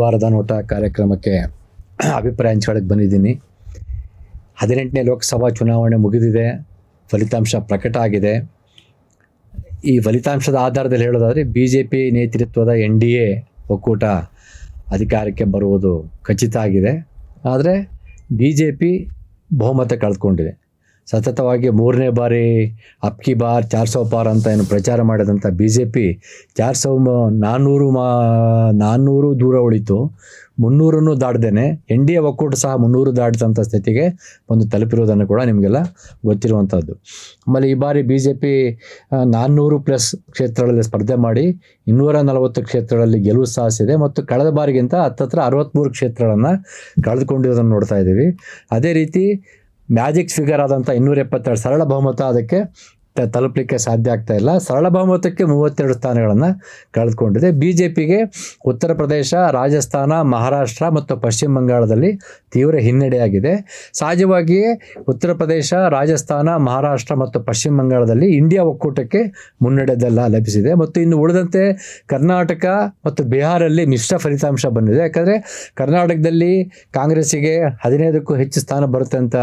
ವಾರದ ನೋಟ ಕಾರ್ಯಕ್ರಮಕ್ಕೆ ಅಭಿಪ್ರಾಯ ಹಂಚ್ಕೊಳ್ಳೋಕ್ಕೆ ಬಂದಿದ್ದೀನಿ. ಹದಿನೆಂಟನೇ ಲೋಕಸಭಾ ಚುನಾವಣೆ ಮುಗಿದಿದೆ. ಫಲಿತಾಂಶ ಪ್ರಕಟ ಆಗಿದೆ. ಈ ಫಲಿತಾಂಶದ ಆಧಾರದಲ್ಲಿ ಹೇಳೋದಾದರೆ ಬಿ ಜೆ ಪಿ ನೇತೃತ್ವದ ಎನ್ ಡಿ ಎ ಒಕ್ಕೂಟ ಅಧಿಕಾರಕ್ಕೆ ಬರುವುದು ಖಚಿತ ಆಗಿದೆ. ಆದರೆ ಬಿ ಜೆ ಪಿ ಬಹುಮತ ಕಳೆದುಕೊಂಡಿದೆ. ಸತತವಾಗಿ ಮೂರನೇ ಬಾರಿ ಅಪ್ಕಿ ಬಾರ್, ಚಾರ್ ಸೌ ಪಾರ್ ಅಂತ ಏನು ಪ್ರಚಾರ ಮಾಡಿದಂಥ ಬಿ ಜೆ ಪಿ ಚಾರ್ ಸೌ ನಾನ್ನೂರು ಮಾ ನಾನ್ನೂರು ದೂರ ಉಳಿತು. ಮುನ್ನೂರನ್ನು ದಾಟ್ದೇನೆ. ಎನ್ ಡಿ ಎ ಒಕ್ಕೂಟ ಸಹ ಮುನ್ನೂರು ದಾಟಿದಂಥ ಸ್ಥಿತಿಗೆ ಒಂದು ತಲುಪಿರುವುದನ್ನು ಕೂಡ ನಿಮಗೆಲ್ಲ ಗೊತ್ತಿರುವಂಥದ್ದು. ಆಮೇಲೆ ಈ ಬಾರಿ ಬಿ ಜೆ ಪಿ ನಾನ್ನೂರು ಪ್ಲಸ್ ಕ್ಷೇತ್ರಗಳಲ್ಲಿ ಸ್ಪರ್ಧೆ ಮಾಡಿ ಇನ್ನೂರ ನಲವತ್ತು ಕ್ಷೇತ್ರಗಳಲ್ಲಿ ಗೆಲುವು ಸಾಧಿಸಿದೆ ಮತ್ತು ಕಳೆದ ಬಾರಿಗಿಂತ ಹತ್ತತ್ರ ಅರವತ್ತ್ಮೂರು ಕ್ಷೇತ್ರಗಳನ್ನು ಕಳೆದುಕೊಂಡಿರೋದನ್ನು ನೋಡ್ತಾ ಇದ್ದೀವಿ. ಅದೇ ರೀತಿ ಮ್ಯಾಜಿಕ್ ಫಿಗರ್ ಆದಂಥ ಇನ್ನೂರ ಎಪ್ಪತ್ತೆರಡು ಸರಳ ಬಹುಮತ ಅದಕ್ಕೆ. ತಲುಪಲಿಕ್ಕೆ ಸಾಧ್ಯ ಆಗ್ತಾ ಇಲ್ಲ. ಸರಳ ಬಹುಮತಕ್ಕೆ ಮೂವತ್ತೆರಡು ಸ್ಥಾನಗಳನ್ನು ಕಳೆದುಕೊಂಡಿದೆ. ಬಿ ಜೆ ಪಿಗೆ ಉತ್ತರ ಪ್ರದೇಶ, ರಾಜಸ್ಥಾನ, ಮಹಾರಾಷ್ಟ್ರ ಮತ್ತು ಪಶ್ಚಿಮ ಬಂಗಾಳದಲ್ಲಿ ತೀವ್ರ ಹಿನ್ನಡೆಯಾಗಿದೆ. ಸಹಜವಾಗಿಯೇ ಉತ್ತರ ಪ್ರದೇಶ, ರಾಜಸ್ಥಾನ, ಮಹಾರಾಷ್ಟ್ರ ಮತ್ತು ಪಶ್ಚಿಮ ಬಂಗಾಳದಲ್ಲಿ ಇಂಡಿಯಾ ಒಕ್ಕೂಟಕ್ಕೆ ಮುನ್ನಡೆದೆಲ್ಲ ಲಭಿಸಿದೆ. ಮತ್ತು ಇನ್ನು ಉಳಿದಂತೆ ಕರ್ನಾಟಕ ಮತ್ತು ಬಿಹಾರಲ್ಲಿ ಮಿಶ್ರ ಫಲಿತಾಂಶ ಬಂದಿದೆ. ಯಾಕಂದರೆ ಕರ್ನಾಟಕದಲ್ಲಿ ಕಾಂಗ್ರೆಸ್ಸಿಗೆ ಹದಿನೈದಕ್ಕೂ ಹೆಚ್ಚು ಸ್ಥಾನ ಬರುತ್ತೆ ಅಂತ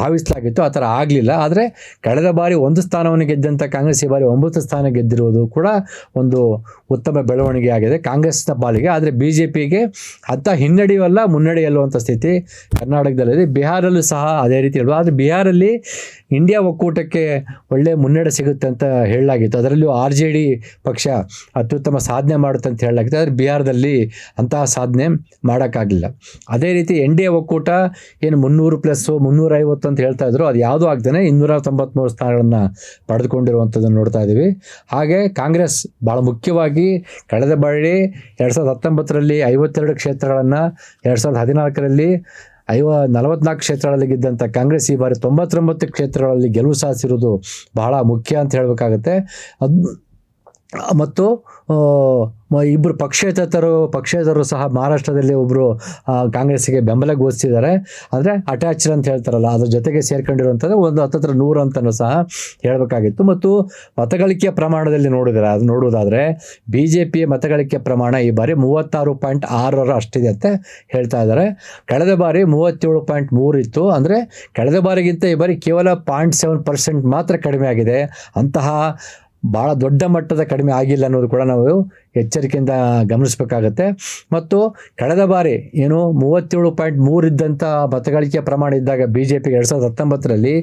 ಭಾವಿಸಲಾಗಿತ್ತು. ಆ ಥರ ಆಗಲಿಲ್ಲ. ಆದರೆ ಕಳೆದ ಬಾರಿ ಒಂದು ಸ್ಥಾನವನ್ನು ಗೆದ್ದಂಥ ಕಾಂಗ್ರೆಸ್ ಈ ಬಾರಿ ಒಂಬತ್ತು ಸ್ಥಾನ ಗೆದ್ದಿರುವುದು ಕೂಡ ಒಂದು ಉತ್ತಮ ಬೆಳವಣಿಗೆ ಆಗಿದೆ. ಕಾಂಗ್ರೆಸ್ನ ಪಾಲಿಗೆ, ಆದರೆ ಬಿ ಜೆ ಪಿಗೆ ಅಂಥ ಹಿನ್ನಡೆಯಲ್ಲ ಮುನ್ನಡೆಯಲ್ಲುವಂಥ ಸ್ಥಿತಿ ಕರ್ನಾಟಕದಲ್ಲಿದೆ. ಬಿಹಾರಲ್ಲೂ ಸಹ ಅದೇ ರೀತಿ ಹೇಳುವ. ಆದರೆ ಬಿಹಾರಲ್ಲಿ ಇಂಡಿಯಾ ಒಕ್ಕೂಟಕ್ಕೆ ಒಳ್ಳೆ ಮುನ್ನಡೆ ಸಿಗುತ್ತೆ ಅಂತ ಹೇಳಲಾಗಿತ್ತು. ಅದರಲ್ಲೂ ಆರ್ ಜೆ ಡಿ ಪಕ್ಷ ಅತ್ಯುತ್ತಮ ಸಾಧನೆ ಮಾಡುತ್ತೆ ಅಂತ ಹೇಳಲಾಗಿತ್ತು. ಆದರೆ ಬಿಹಾರದಲ್ಲಿ ಅಂತಹ ಸಾಧನೆ ಮಾಡೋಕ್ಕಾಗಲಿಲ್ಲ ಅದೇ ರೀತಿ ಎನ್ ಡಿ ಎ ಒಕ್ಕೂಟ ಏನು ಮುನ್ನೂರು ಪ್ಲಸ್ಸು ಮುನ್ನೂರೈವತ್ತು ಅಂತ ಹೇಳ್ತಾ ಇದ್ರು. ಅದು ಯಾವುದೂ ಆಗ್ದೇ ಇನ್ನೂರ ತೊಂಬತ್ತ್ಮೂರು ಸ್ಥಾನಗಳನ್ನು ಪಡೆದುಕೊಂಡಿರುವಂಥದ್ದನ್ನು ನೋಡ್ತಾ ಇದ್ದೀವಿ. ಹಾಗೆ ಕಾಂಗ್ರೆಸ್ ಭಾಳ ಮುಖ್ಯವಾಗಿ ಕಳೆದ ಬಳ್ಳಿ ಎರಡು ಸಾವಿರದ ಹತ್ತೊಂಬತ್ತರಲ್ಲಿ ಐವತ್ತೆರಡು ಕ್ಷೇತ್ರಗಳನ್ನು ಎರಡು ಸಾವಿರದ ಹದಿನಾಲ್ಕರಲ್ಲಿ ಐವ ನಲವತ್ನಾಲ್ಕು ಕ್ಷೇತ್ರಗಳಲ್ಲಿ ಗೆದ್ದಂಥ ಕಾಂಗ್ರೆಸ್ ಈ ಬಾರಿ ತೊಂಬತ್ತೊಂಬತ್ತು ಕ್ಷೇತ್ರಗಳಲ್ಲಿ ಗೆಲುವು ಸಾಧಿಸಿರುವುದು ಬಹಳ ಮುಖ್ಯ ಅಂತ ಹೇಳಬೇಕಾಗತ್ತೆ. ಅದು ಮತ್ತು ಇಬ್ಬರು ಪಕ್ಷೇತರರು ಪಕ್ಷೇತರರು ಸಹ ಮಹಾರಾಷ್ಟ್ರದಲ್ಲಿ ಒಬ್ಬರು ಕಾಂಗ್ರೆಸ್ಸಿಗೆ ಬೆಂಬಲ ಘೋಷಿಸಿದ್ದಾರೆ. ಅಂದರೆ ಅಟ್ಯಾಚ್ಡ್ ಅಂತ ಹೇಳ್ತಾರಲ್ಲ, ಅದ್ರ ಜೊತೆಗೆ ಸೇರ್ಕೊಂಡಿರುವಂಥದ್ದು ಒಂದು ಹತ್ತತ್ರ ನೂರು ಅಂತಲೂ ಸಹ ಹೇಳಬೇಕಾಗಿತ್ತು. ಮತ್ತು ಮತಗಳಿಕೆಯ ಪ್ರಮಾಣದಲ್ಲಿ ನೋಡಿದರೆ, ಅದು ನೋಡುವುದಾದರೆ ಬಿ ಜೆ ಪಿಯ ಮತಗಳಿಕೆ ಪ್ರಮಾಣ ಈ ಬಾರಿ ಮೂವತ್ತಾರು ಪಾಯಿಂಟ್ ಆರರ ಅಷ್ಟಿದೆ ಅಂತ ಹೇಳ್ತಾ ಇದ್ದಾರೆ. ಕಳೆದ ಬಾರಿ ಮೂವತ್ತೇಳು ಪಾಯಿಂಟ್ ಮೂರು ಇತ್ತು. ಅಂದರೆ ಕಳೆದ ಬಾರಿಗಿಂತ ಈ ಬಾರಿ ಕೇವಲ ಪಾಯಿಂಟ್ ಸೆವೆನ್ ಪರ್ಸೆಂಟ್ ಮಾತ್ರ ಕಡಿಮೆ ಆಗಿದೆ. ಅಂತಹ ಭಾಳ ದೊಡ್ಡ ಮಟ್ಟದ ಕಡಿಮೆ ಆಗಿಲ್ಲ ಅನ್ನೋದು ಕೂಡ ನಾವು ಎಚ್ಚರಿಕೆಯಿಂದ ಗಮನಿಸಬೇಕಾಗತ್ತೆ. ಮತ್ತು ಕಳೆದ ಬಾರಿ ಏನು ಮೂವತ್ತೇಳು ಪಾಯಿಂಟ್ ಮೂರು ಇದ್ದಂಥ ಮತಗಳಿಕೆಯ ಪ್ರಮಾಣ ಇದ್ದಾಗ ಬಿ ಜೆ ಪಿ ಎರಡು ಸಾವಿರದ ಹತ್ತೊಂಬತ್ತರಲ್ಲಿ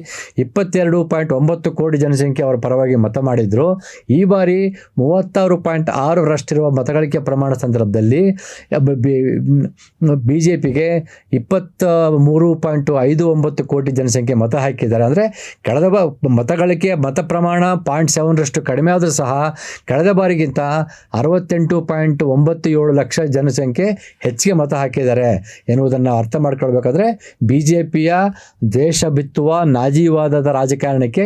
ಇಪ್ಪತ್ತೆರಡು ಪಾಯಿಂಟ್ ಒಂಬತ್ತು ಕೋಟಿ ಜನಸಂಖ್ಯೆ ಅವರ ಪರವಾಗಿ ಮತ ಮಾಡಿದರು. ಈ ಬಾರಿ ಮೂವತ್ತಾರು ಪಾಯಿಂಟ್ ಆರರಷ್ಟಿರುವ ಮತಗಳಿಕೆ ಪ್ರಮಾಣ ಸಂದರ್ಭದಲ್ಲಿ ಬಿ ಜೆ ಪಿಗೆ ಇಪ್ಪತ್ತ ಮೂರು ಪಾಯಿಂಟು ಐದು ಒಂಬತ್ತು ಕೋಟಿ ಜನಸಂಖ್ಯೆ ಮತ ಹಾಕಿದ್ದಾರೆ. ಅಂದರೆ ಕಳೆದ ಬ ಮತಗಳಿಕೆ ಮತ ಪ್ರಮಾಣ ಪಾಯಿಂಟ್ ಸೆವೆನ್ರಷ್ಟು ಕಡಿಮೆ ಆದರೂ ಸಹ ಕಳೆದ ಬಾರಿಗಿಂತ ಅರವತ್ತೆಂಟು ಪಾಯಿಂಟ್ ಒಂಬತ್ತು ಏಳು ಲಕ್ಷ ಜನಸಂಖ್ಯೆ ಹೆಚ್ಚಿಗೆ ಮತ ಹಾಕಿದ್ದಾರೆ ಎನ್ನುವುದನ್ನು ಅರ್ಥ ಮಾಡ್ಕೊಳ್ಬೇಕಾದ್ರೆ ಬಿ ಜೆ ಪಿಯ ದೇಶ ಬಿತ್ತುವ ನಾಜೀವಾದದ ರಾಜಕಾರಣಕ್ಕೆ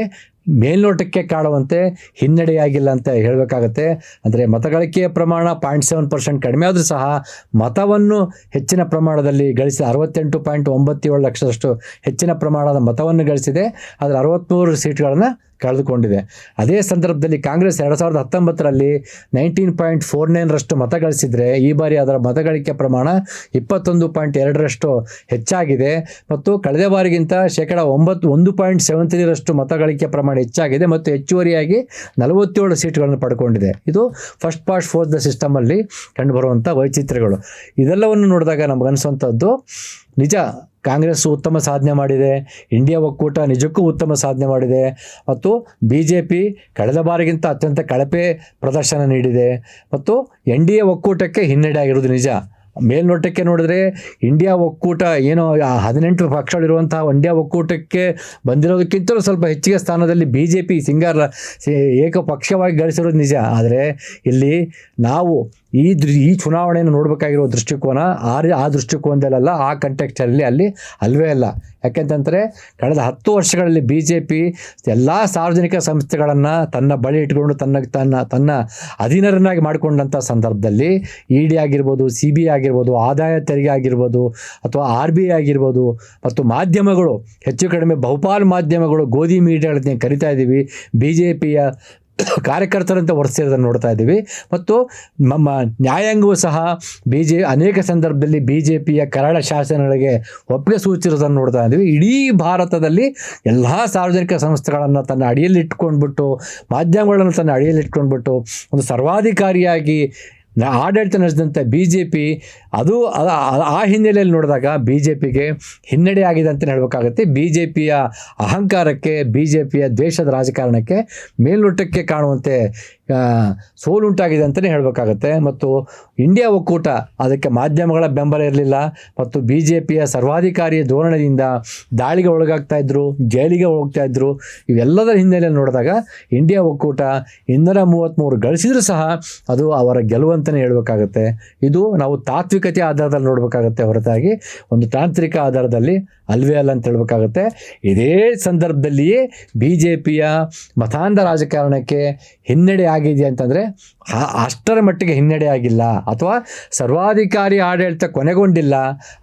ಮೇಲ್ನೋಟಕ್ಕೆ ಕಾಡುವಂತೆ ಹಿನ್ನಡೆಯಾಗಿಲ್ಲ ಅಂತ ಹೇಳಬೇಕಾಗತ್ತೆ. ಅಂದರೆ ಮತಗಳಿಕೆಯ ಪ್ರಮಾಣ ಪಾಯಿಂಟ್ ಸೆವೆನ್ ಪರ್ಸೆಂಟ್ ಕಡಿಮೆ ಆದರೂ ಸಹ ಮತವನ್ನು ಹೆಚ್ಚಿನ ಪ್ರಮಾಣದಲ್ಲಿ ಗಳಿಸಿ ಅರವತ್ತೆಂಟು ಪಾಯಿಂಟ್ ಒಂಬತ್ತೇಳು ಲಕ್ಷದಷ್ಟು ಹೆಚ್ಚಿನ ಪ್ರಮಾಣದ ಮತವನ್ನು ಗಳಿಸಿದೆ. ಆದರೆ ಅರವತ್ತ್ಮೂರು ಸೀಟ್ಗಳನ್ನು ಕಳೆದುಕೊಂಡಿದೆ. ಅದೇ ಸಂದರ್ಭದಲ್ಲಿ ಕಾಂಗ್ರೆಸ್ ಎರಡು ಸಾವಿರದ ಹತ್ತೊಂಬತ್ತರಲ್ಲಿ ನೈನ್ಟೀನ್ ಪಾಯಿಂಟ್ ಫೋರ್ ನೈನ್ರಷ್ಟು ಮತ ಗಳಿಸಿದರೆ ಈ ಬಾರಿ ಅದರ ಮತಗಳಿಕೆ ಪ್ರಮಾಣ ಇಪ್ಪತ್ತೊಂದು ಪಾಯಿಂಟ್ ಎರಡರಷ್ಟು ಹೆಚ್ಚಾಗಿದೆ. ಮತ್ತು ಕಳೆದ ಬಾರಿಗಿಂತ ಶೇಕಡ ಒಂಬತ್ತು, ಒಂದು ಪಾಯಿಂಟ್ ಸೆವೆನ್ ತ್ರೀರಷ್ಟು ಮತಗಳಿಕೆ ಪ್ರಮಾಣ ಹೆಚ್ಚಾಗಿದೆ ಮತ್ತು ಹೆಚ್ಚುವರಿಯಾಗಿ ನಲವತ್ತೇಳು ಸೀಟ್ಗಳನ್ನು ಪಡ್ಕೊಂಡಿದೆ. ಇದು ಫಸ್ಟ್ ಪಾಸ್ಟ್ ಫೋರ್ ದ ಸಿಸ್ಟಮಲ್ಲಿ ಕಂಡುಬರುವಂಥ ವೈಚಿತ್ರ್ಯಗಳು. ಇದೆಲ್ಲವನ್ನು ನೋಡಿದಾಗ ನಮಗನ್ನಿಸುವಂಥದ್ದು ನಿಜ ಕಾಂಗ್ರೆಸ್ ಉತ್ತಮ ಸಾಧನೆ ಮಾಡಿದೆ, ಇಂಡಿಯಾ ಒಕ್ಕೂಟ ನಿಜಕ್ಕೂ ಉತ್ತಮ ಸಾಧನೆ ಮಾಡಿದೆ, ಮತ್ತು ಬಿ ಜೆ ಪಿ ಕಳೆದ ಬಾರಿಗಿಂತ ಅತ್ಯಂತ ಕಳಪೆ ಪ್ರದರ್ಶನ ನೀಡಿದೆ. ಮತ್ತು ಎನ್ ಡಿ ಎ ಒಕ್ಕೂಟಕ್ಕೆ ಹಿನ್ನಡೆ ಆಗಿರೋದು ನಿಜ. ಮೇಲ್ನೋಟಕ್ಕೆ ನೋಡಿದ್ರೆ ಇಂಡಿಯಾ ಒಕ್ಕೂಟ ಏನೋ ಹದಿನೆಂಟು ಪಕ್ಷಗಳಿರುವಂತಹ ಇಂಡಿಯಾ ಒಕ್ಕೂಟಕ್ಕೆ ಬಂದಿರೋದಕ್ಕಿಂತಲೂ ಸ್ವಲ್ಪ ಹೆಚ್ಚಿಗೆ ಸ್ಥಾನದಲ್ಲಿ ಬಿ ಜೆ ಪಿ ಸಿಂಗಾರ ಏಕಪಕ್ಷವಾಗಿ ಗಳಿಸಿರೋದು ನಿಜ. ಆದರೆ ಇಲ್ಲಿ ನಾವು ಈ ದೃ, ಈ ಚುನಾವಣೆಯನ್ನು ನೋಡಬೇಕಾಗಿರೋ ದೃಷ್ಟಿಕೋನ ಆ ಆ ದೃಷ್ಟಿಕೋನದಲ್ಲ ಆ ಕಂಟೆಕ್ಸ್ಟಲ್ಲಿ ಅಲ್ಲಿ ಅಲ್ವೇ ಅಲ್ಲ. ಯಾಕೆಂತಂದರೆ ಕಳೆದ ಹತ್ತು ವರ್ಷಗಳಲ್ಲಿ ಬಿ ಜೆ ಪಿ ಎಲ್ಲ ಸಾರ್ವಜನಿಕ ಸಂಸ್ಥೆಗಳನ್ನು ತನ್ನ ಬಳಿ ಇಟ್ಕೊಂಡು ತನ್ನ ತನ್ನ ತನ್ನ ಅಧೀನರನ್ನಾಗಿ ಮಾಡಿಕೊಂಡಂಥ ಸಂದರ್ಭದಲ್ಲಿ ಇ ಡಿ ಆಗಿರ್ಬೋದು ಸಿ ಬಿ ಆಗಿರ್ಬೋದು, ಆದಾಯ ತೆರಿಗೆ ಆಗಿರ್ಬೋದು ಅಥವಾ ಆರ್ ಬಿ ಐ ಆಗಿರ್ಬೋದು ಮತ್ತು ಮಾಧ್ಯಮಗಳು, ಹೆಚ್ಚು ಕಡಿಮೆ ಬಹುಪಾಲು ಮಾಧ್ಯಮಗಳು ಗೋಧಿ ಮೀಡಿಯಾಗಳನ್ನ ಕರಿತಾ ಇದ್ದೀವಿ ಬಿ ಜೆ ಪಿಯ ಕಾರ್ಯಕರ್ತರಂತೆ ವರ್ತಿಸಿರೋದನ್ನು ನೋಡ್ತಾ ಇದ್ದೀವಿ. ಮತ್ತು ನಮ್ಮ ನ್ಯಾಯಾಂಗವೂ ಸಹ ಬಿ ಜೆ ಅನೇಕ ಸಂದರ್ಭದಲ್ಲಿ ಬಿ ಜೆ ಪಿಯ ಕರಾಳ ಶಾಸನಗಳಿಗೆ ಒಪ್ಪಿಗೆ ಸೂಚಿಸಿರೋದನ್ನು ನೋಡ್ತಾ ಇದ್ದೀವಿ. ಇಡೀ ಭಾರತದಲ್ಲಿ ಎಲ್ಲ ಸಾರ್ವಜನಿಕ ಸಂಸ್ಥೆಗಳನ್ನು ತನ್ನ ಅಡಿಯಲ್ಲಿ ಇಟ್ಕೊಂಡ್ಬಿಟ್ಟು ಮಾಧ್ಯಮಗಳನ್ನು ತನ್ನ ಅಡಿಯಲ್ಲಿ ಇಟ್ಕೊಂಡ್ಬಿಟ್ಟು ಒಂದು ಸರ್ವಾಧಿಕಾರಿಯಾಗಿ ಆಡಳಿತ ನಡೆಸಿದಂಥ ಬಿ ಜೆ ಪಿ ಅದು ಆ- ಹಿನ್ನೆಲೆಯಲ್ಲಿ ನೋಡಿದಾಗ ಬಿ ಜೆ ಪಿಗೆ ಹಿನ್ನಡೆ ಆಗಿದೆ ಅಂತ ಹೇಳಬೇಕಾಗುತ್ತೆ. ಬಿ ಜೆ ಪಿಯ ಅಹಂಕಾರಕ್ಕೆ ಬಿ ಜೆ ಪಿಯ ದ್ವೇಷದ ರಾಜಕಾರಣಕ್ಕೆ ಮೇಲ್ನೋಟಕ್ಕೆ ಕಾಣುವಂತೆ ಸೋಲುಂಟಾಗಿದೆ ಅಂತಲೇ ಹೇಳಬೇಕಾಗತ್ತೆ. ಮತ್ತು ಇಂಡಿಯಾ ಒಕ್ಕೂಟ ಅದಕ್ಕೆ ಮಾಧ್ಯಮಗಳ ಬೆಂಬಲ ಇರಲಿಲ್ಲ. ಮತ್ತು ಬಿ ಜೆ ಪಿಯ ಸರ್ವಾಧಿಕಾರಿ ಧೋರಣೆಯಿಂದ ದಾಳಿಗೆ ಒಳಗಾಗ್ತಾ ಇದ್ರು, ಜೈಲಿಗೆ ಹೋಗ್ತಾ ಇದ್ರು, ಇವೆಲ್ಲದರ ಹಿನ್ನೆಲೆಯಲ್ಲಿ ನೋಡಿದಾಗ ಇಂಡಿಯಾ ಒಕ್ಕೂಟ ಇನ್ನೂರ ಮೂವತ್ತ್ಮೂರು ಗಳಿಸಿದರೂ ಸಹ ಅದು ಅವರ ಗೆಲುವಂತಲೇ ಹೇಳಬೇಕಾಗತ್ತೆ. ಇದು ನಾವು ತಾತ್ವಿಕತೆ ಆಧಾರದಲ್ಲಿ ನೋಡಬೇಕಾಗತ್ತೆ ಹೊರತಾಗಿ. ಒಂದು ತಾಂತ್ರಿಕ ಆಧಾರದಲ್ಲಿ ಅಲ್ವೇ ಅಲ್ಲ ಅಂತ ಹೇಳ್ಬೇಕಾಗತ್ತೆ. ಇದೇ ಸಂದರ್ಭದಲ್ಲಿಯೇ ಬಿ ಜೆ ಪಿಯ ಮತಾಂಧ ರಾಜಕಾರಣಕ್ಕೆ ಹಿನ್ನಡೆ ಆಗಿದೆಯಾ ಅಂತಂದರೆ ಅಷ್ಟರ ಮಟ್ಟಿಗೆ ಹಿನ್ನಡೆ ಆಗಿಲ್ಲ. ಅಥವಾ ಸರ್ವಾಧಿಕಾರಿ ಆಡಳಿತ ಕೊನೆಗೊಂಡಿಲ್ಲ,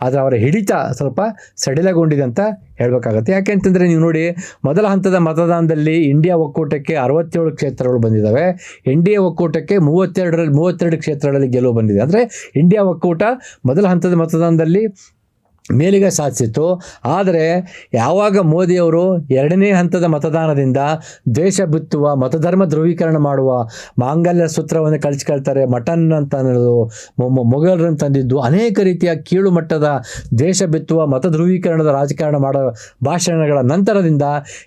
ಆದರೆ ಅವರ ಹಿಡಿತ ಸ್ವಲ್ಪ ಸಡಿಲಗೊಂಡಿದೆ ಅಂತ ಹೇಳಬೇಕಾಗತ್ತೆ. ಯಾಕೆಂತಂದರೆ ನೀವು ನೋಡಿ, ಮೊದಲ ಹಂತದ ಮತದಾನದಲ್ಲಿ ಇಂಡಿಯಾ ಒಕ್ಕೂಟಕ್ಕೆ ಅರವತ್ತೇಳು ಕ್ಷೇತ್ರಗಳು ಬಂದಿದ್ದಾವೆ. ಎನ್ ಡಿ ಎ ಒಕ್ಕೂಟಕ್ಕೆ ಮೂವತ್ತೆರಡರಲ್ಲಿ, ಮೂವತ್ತೆರಡು ಕ್ಷೇತ್ರಗಳಲ್ಲಿ ಗೆಲುವು ಬಂದಿದೆ. ಅಂದರೆ ಇಂಡಿಯಾ ಒಕ್ಕೂಟ ಮೊದಲ ಹಂತದ ಮತದಾನದಲ್ಲಿ ಮೇಲಿಗೆ ಸಾಧಿಸಿತ್ತು. ಆದರೆ ಯಾವಾಗ ಮೋದಿಯವರು ಎರಡನೇ ಹಂತದ ಮತದಾನದಿಂದ ದ್ವೇಷ ಬಿತ್ತುವ, ಮತಧರ್ಮ ಧ್ರುವೀಕರಣ ಮಾಡುವ ಮಾಂಗಲ್ಯ ಸೂತ್ರವನ್ನು ಕಳಿಸ್ಕೊಳ್ತಾರೆ, ಮಟನ್ ಅಂತ ಅನ್ನೋದು ಮೊಘಲರನ್ನು ತಂದಿದ್ದು, ಅನೇಕ ರೀತಿಯ ಕೀಳು ಮಟ್ಟದ ದ್ವೇಷ ಬಿತ್ತುವ, ಮತ ಧ್ರುವೀಕರಣದ ರಾಜಕಾರಣ ಮಾಡೋ, ಭಾಷಣಗಳ ನಂತರದಿಂದ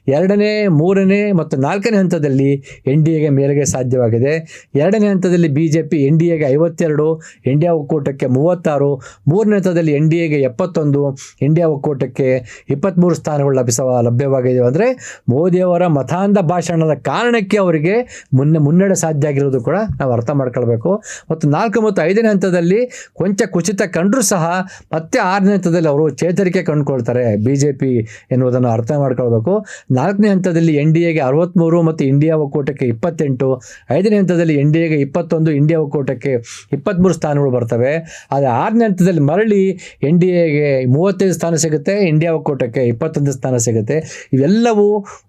ಎರಡನೇ, ಮೂರನೇ ಮತ್ತು ನಾಲ್ಕನೇ ಹಂತದಲ್ಲಿ ಎನ್ ಡಿ ಎಗೆ ಮೇಲೆಗೆ ಸಾಧ್ಯವಾಗಿದೆ. ಎರಡನೇ ಹಂತದಲ್ಲಿ B J P, N D ಎಗೆ ಐವತ್ತೆರಡು ಇಂಡಿಯಾ ಒಕ್ಕೂಟಕ್ಕೆ ಮೂವತ್ತಾರು, ಮೂರನೇ ಹಂತದಲ್ಲಿ ಎನ್ ಡಿ ಎಗೆ ಎಪ್ಪತ್ತೊಂದು ಇಂಡಿಯಾ ಒಕ್ಕೂಟಕ್ಕೆ ಇಪ್ಪತ್ತ್ಮೂರು ಸ್ಥಾನಗಳು ಲಭಿಸ ಲಭ್ಯವಾಗಿದೆ ಅಂದರೆ ಮೋದಿಯವರ ಮತಾಂಧ ಭಾಷಣದ ಕಾರಣಕ್ಕೆ ಅವರಿಗೆ ಮುನ್ನ ಮುನ್ನಡೆ ಸಾಧ್ಯ ಆಗಿರೋದು ಕೂಡ ನಾವು ಅರ್ಥ ಮಾಡ್ಕೊಳ್ಬೇಕು. ಮತ್ತು ನಾಲ್ಕು ಮತ್ತು ಐದನೇ ಹಂತದಲ್ಲಿ ಕೊಂಚ ಕುಸಿತ ಕಂಡರೂ ಸಹ ಮತ್ತೆ ಆರನೇ ಹಂತದಲ್ಲಿ ಅವರು ಚೇತರಿಕೆ ಕಂಡುಕೊಳ್ತಾರೆ ಬಿ ಜೆ ಪಿ ಎನ್ನುವುದನ್ನು ಅರ್ಥ ಮಾಡ್ಕೊಳ್ಬೇಕು. ನಾಲ್ಕನೇ ಹಂತದಲ್ಲಿ ಎನ್ ಡಿ ಎಗೆ ಅರವತ್ತ್ಮೂರು ಮತ್ತು ಇಂಡಿಯಾ ಒಕ್ಕೂಟಕ್ಕೆ ಇಪ್ಪತ್ತೆಂಟು. ಐದನೇ ಹಂತದಲ್ಲಿ ಎನ್ ಡಿ ಎಗೆ ಇಪ್ಪತ್ತೊಂದು ಇಂಡಿಯಾ ಒಕ್ಕೂಟಕ್ಕೆ ಇಪ್ಪತ್ತ್ಮೂರು ಸ್ಥಾನಗಳು ಬರ್ತವೆ. ಆದರೆ ಆರನೇ ಹಂತದಲ್ಲಿ ಮರಳಿ ಎನ್ ಡಿ ಎಗೆ ಮೂವತ್ತೈದು ಸ್ಥಾನ ಸಿಗುತ್ತೆ ಇಂಡಿಯಾ ಒಕ್ಕೂಟಕ್ಕೆ ಇಪ್ಪತ್ತೊಂದು ಸ್ಥಾನ ಸಿಗುತ್ತೆ. ಇವೆಲ್ಲವೂ,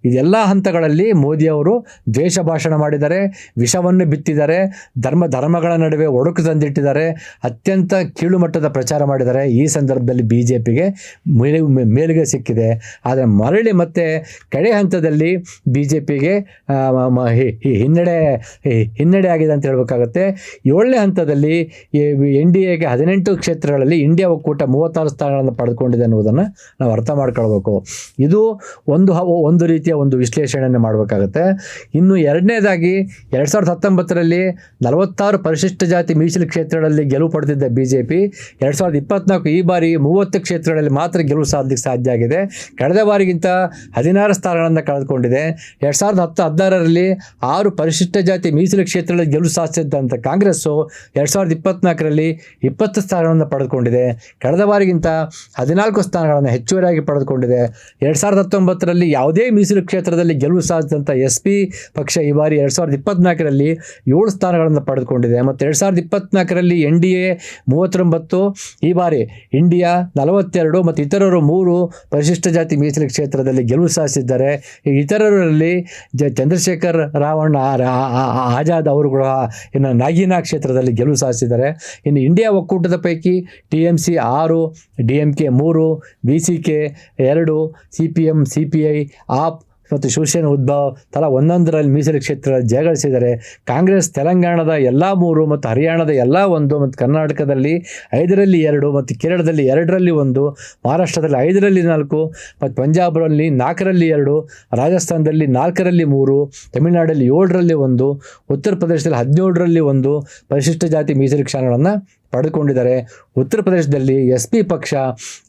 ಇದೆಲ್ಲ ಹಂತಗಳಲ್ಲಿ ಮೋದಿಯವರು ದ್ವೇಷ ಭಾಷಣ ಮಾಡಿದ್ದಾರೆ, ವಿಷವನ್ನು ಬಿತ್ತಿದ್ದಾರೆ, ಧರ್ಮ, ಧರ್ಮಗಳ ನಡುವೆ ಒಡಕು ತಂದಿಟ್ಟಿದ್ದಾರೆ, ಅತ್ಯಂತ ಕೀಳುಮಟ್ಟದ ಪ್ರಚಾರ ಮಾಡಿದ್ದಾರೆ. ಈ ಸಂದರ್ಭದಲ್ಲಿ ಬಿ ಜೆ ಪಿಗೆ ಮೇಲು, ಮೇಲುಗೆ ಸಿಕ್ಕಿದೆ. ಆದರೆ ಮರಳಿ ಮತ್ತೆ ಕಡೆ ಹಂತದಲ್ಲಿ ಬಿ ಜೆ ಪಿಗೆ ಹಿನ್ನಡೆ ಹಿನ್ನಡೆ ಆಗಿದೆ ಅಂತ ಹೇಳಬೇಕಾಗತ್ತೆ. ಏಳನೇ ಹಂತದಲ್ಲಿ ಎನ್ ಡಿ ಎಗೆ ಹದಿನೆಂಟು ಕ್ಷೇತ್ರಗಳಲ್ಲಿ ಇಂಡಿಯಾ ಒಕ್ಕೂಟ ಮೂವತ್ತಾರು ಸ್ಥಾನಗಳನ್ನು ಪಡೆದುಕೊಂಡಿದೆ ಅನ್ನುವುದನ್ನು ನಾವು ಅರ್ಥ ಮಾಡ್ಕೊಳ್ಬೇಕು. ಇದು ಒಂದು ಒಂದು ರೀತಿಯ ಒಂದು ವಿಶ್ಲೇಷಣೆಯನ್ನು ಮಾಡಬೇಕಾಗುತ್ತೆ. ಇನ್ನು ಎರಡನೇದಾಗಿ ಎರಡು ಸಾವಿರದ ಹತ್ತೊಂಬತ್ತರಲ್ಲಿ ನಲವತ್ತಾರು ಪರಿಶಿಷ್ಟ ಜಾತಿ ಮೀಸಲು ಕ್ಷೇತ್ರಗಳಲ್ಲಿ ಗೆಲುವು ಪಡೆದಿದ್ದ ಬಿ ಜೆ ಪಿ ಎರಡು ಸಾವಿರದ ಇಪ್ಪತ್ನಾಲ್ಕು ಈ ಬಾರಿ ಮೂವತ್ತು ಕ್ಷೇತ್ರಗಳಲ್ಲಿ ಮಾತ್ರ ಗೆಲುವು ಸಾಧಿಸಲಿಕ್ಕೆ ಸಾಧ್ಯ ಆಗಿದೆ. ಕಳೆದ ಬಾರಿಗಿಂತ ಹದಿನಾರು ಸ್ಥಾನಗಳನ್ನು ಕಳೆದುಕೊಂಡಿದೆ. ಎರಡು ಸಾವಿರದ ಹತ್ತು ಹದಿನಾರರಲ್ಲಿ ಆರು ಪರಿಶಿಷ್ಟ ಜಾತಿ ಮೀಸಲು ಕ್ಷೇತ್ರಗಳಲ್ಲಿ ಗೆಲುವು ಸಾಧಿಸಿದ್ದಂಥ ಕಾಂಗ್ರೆಸ್ಸು ಎರಡು ಸಾವಿರದ ಇಪ್ಪತ್ನಾಲ್ಕರಲ್ಲಿ ಇಪ್ಪತ್ತು ಸ್ಥಾನಗಳನ್ನು ಪಡೆದುಕೊಂಡಿದೆ. ಕಳೆದ ಬಾರಿಗಿಂತ ಹದಿನಾಲ್ಕು ಸ್ಥಾನಗಳನ್ನು ಹೆಚ್ಚುವರಿಯಾಗಿ ಪಡೆದುಕೊಂಡಿದೆ. ಎರಡು ಸಾವಿರದ ಹತ್ತೊಂಬತ್ತರಲ್ಲಿ ಯಾವುದೇ ಮೀಸಲು ಕ್ಷೇತ್ರದಲ್ಲಿ ಗೆಲುವು ಸಾಧಿಸಿದಂಥ ಎಸ್ ಪಿ ಪಕ್ಷ ಈ ಬಾರಿ ಎರಡು ಸಾವಿರದ ಇಪ್ಪತ್ನಾಲ್ಕರಲ್ಲಿ ಏಳು ಸ್ಥಾನಗಳನ್ನು ಪಡೆದುಕೊಂಡಿದೆ. ಮತ್ತು ಎರಡು ಸಾವಿರದ ಇಪ್ಪತ್ನಾಲ್ಕರಲ್ಲಿ ಎನ್ ಡಿ ಎ ಮೂವತ್ತೊಂಬತ್ತು, ಈ ಬಾರಿ ಇಂಡಿಯಾ ನಲವತ್ತೆರಡು ಮತ್ತು ಇತರರು ಮೂರು ಪರಿಶಿಷ್ಟ ಜಾತಿ ಮೀಸಲು ಕ್ಷೇತ್ರದಲ್ಲಿ ಗೆಲುವು ಸಾಧಿಸಿದ್ದಾರೆ ಇತರರಲ್ಲಿ ಜ ಚಂದ್ರಶೇಖರ್ ರಾವಣ್ಣ ಆಜಾದ್ ಅವರು ಕೂಡ ಇನ್ನು ನಾಗಿನಾ ಕ್ಷೇತ್ರದಲ್ಲಿ ಗೆಲುವು ಸಾಧಿಸಿದ್ದಾರೆ. ಇನ್ನು ಇಂಡಿಯಾ ಒಕ್ಕೂಟದ ಪೈಕಿ ಟಿ ಎಂ ಸಿ ಆರು, ಡಿ ಎಂ ಕೆ ಮೂರು ಬಿ ಸಿ ಕೆ ಎರಡು C P M C P I AAP ಮತ್ತು ಶಿವಸೇನೆ ಉದ್ಭವ್ ತಲಾ ಒಂದೊಂದರಲ್ಲಿ ಮೀಸಲು ಕ್ಷೇತ್ರ ಜಯಗಳಿಸಿದರೆ ಕಾಂಗ್ರೆಸ್ ತೆಲಂಗಾಣದ ಎಲ್ಲ ಮೂರು ಮತ್ತು ಹರಿಯಾಣದ ಎಲ್ಲ ಒಂದು ಮತ್ತು ಕರ್ನಾಟಕದಲ್ಲಿ ಐದರಲ್ಲಿ ಎರಡು ಮತ್ತು ಕೇರಳದಲ್ಲಿ ಎರಡರಲ್ಲಿ ಒಂದು, ಮಹಾರಾಷ್ಟ್ರದಲ್ಲಿ ಐದರಲ್ಲಿ ನಾಲ್ಕು ಮತ್ತು ಪಂಜಾಬ್ರಲ್ಲಿ ನಾಲ್ಕರಲ್ಲಿ ಎರಡು, ರಾಜಸ್ಥಾನದಲ್ಲಿ ನಾಲ್ಕರಲ್ಲಿ ಮೂರು, ತಮಿಳುನಾಡಲ್ಲಿ ಏಳರಲ್ಲಿ ಒಂದು ಉತ್ತರ ಪ್ರದೇಶದಲ್ಲಿ ಹದಿನೇಳರಲ್ಲಿ ಒಂದು ಪರಿಶಿಷ್ಟ ಜಾತಿ ಮೀಸಲು ಕ್ಷಾನಗಳನ್ನು ಪಡೆದುಕೊಂಡಿದ್ದಾರೆ. ಉತ್ತರ ಪ್ರದೇಶದಲ್ಲಿ ಎಸ್ ಪಿ ಪಕ್ಷ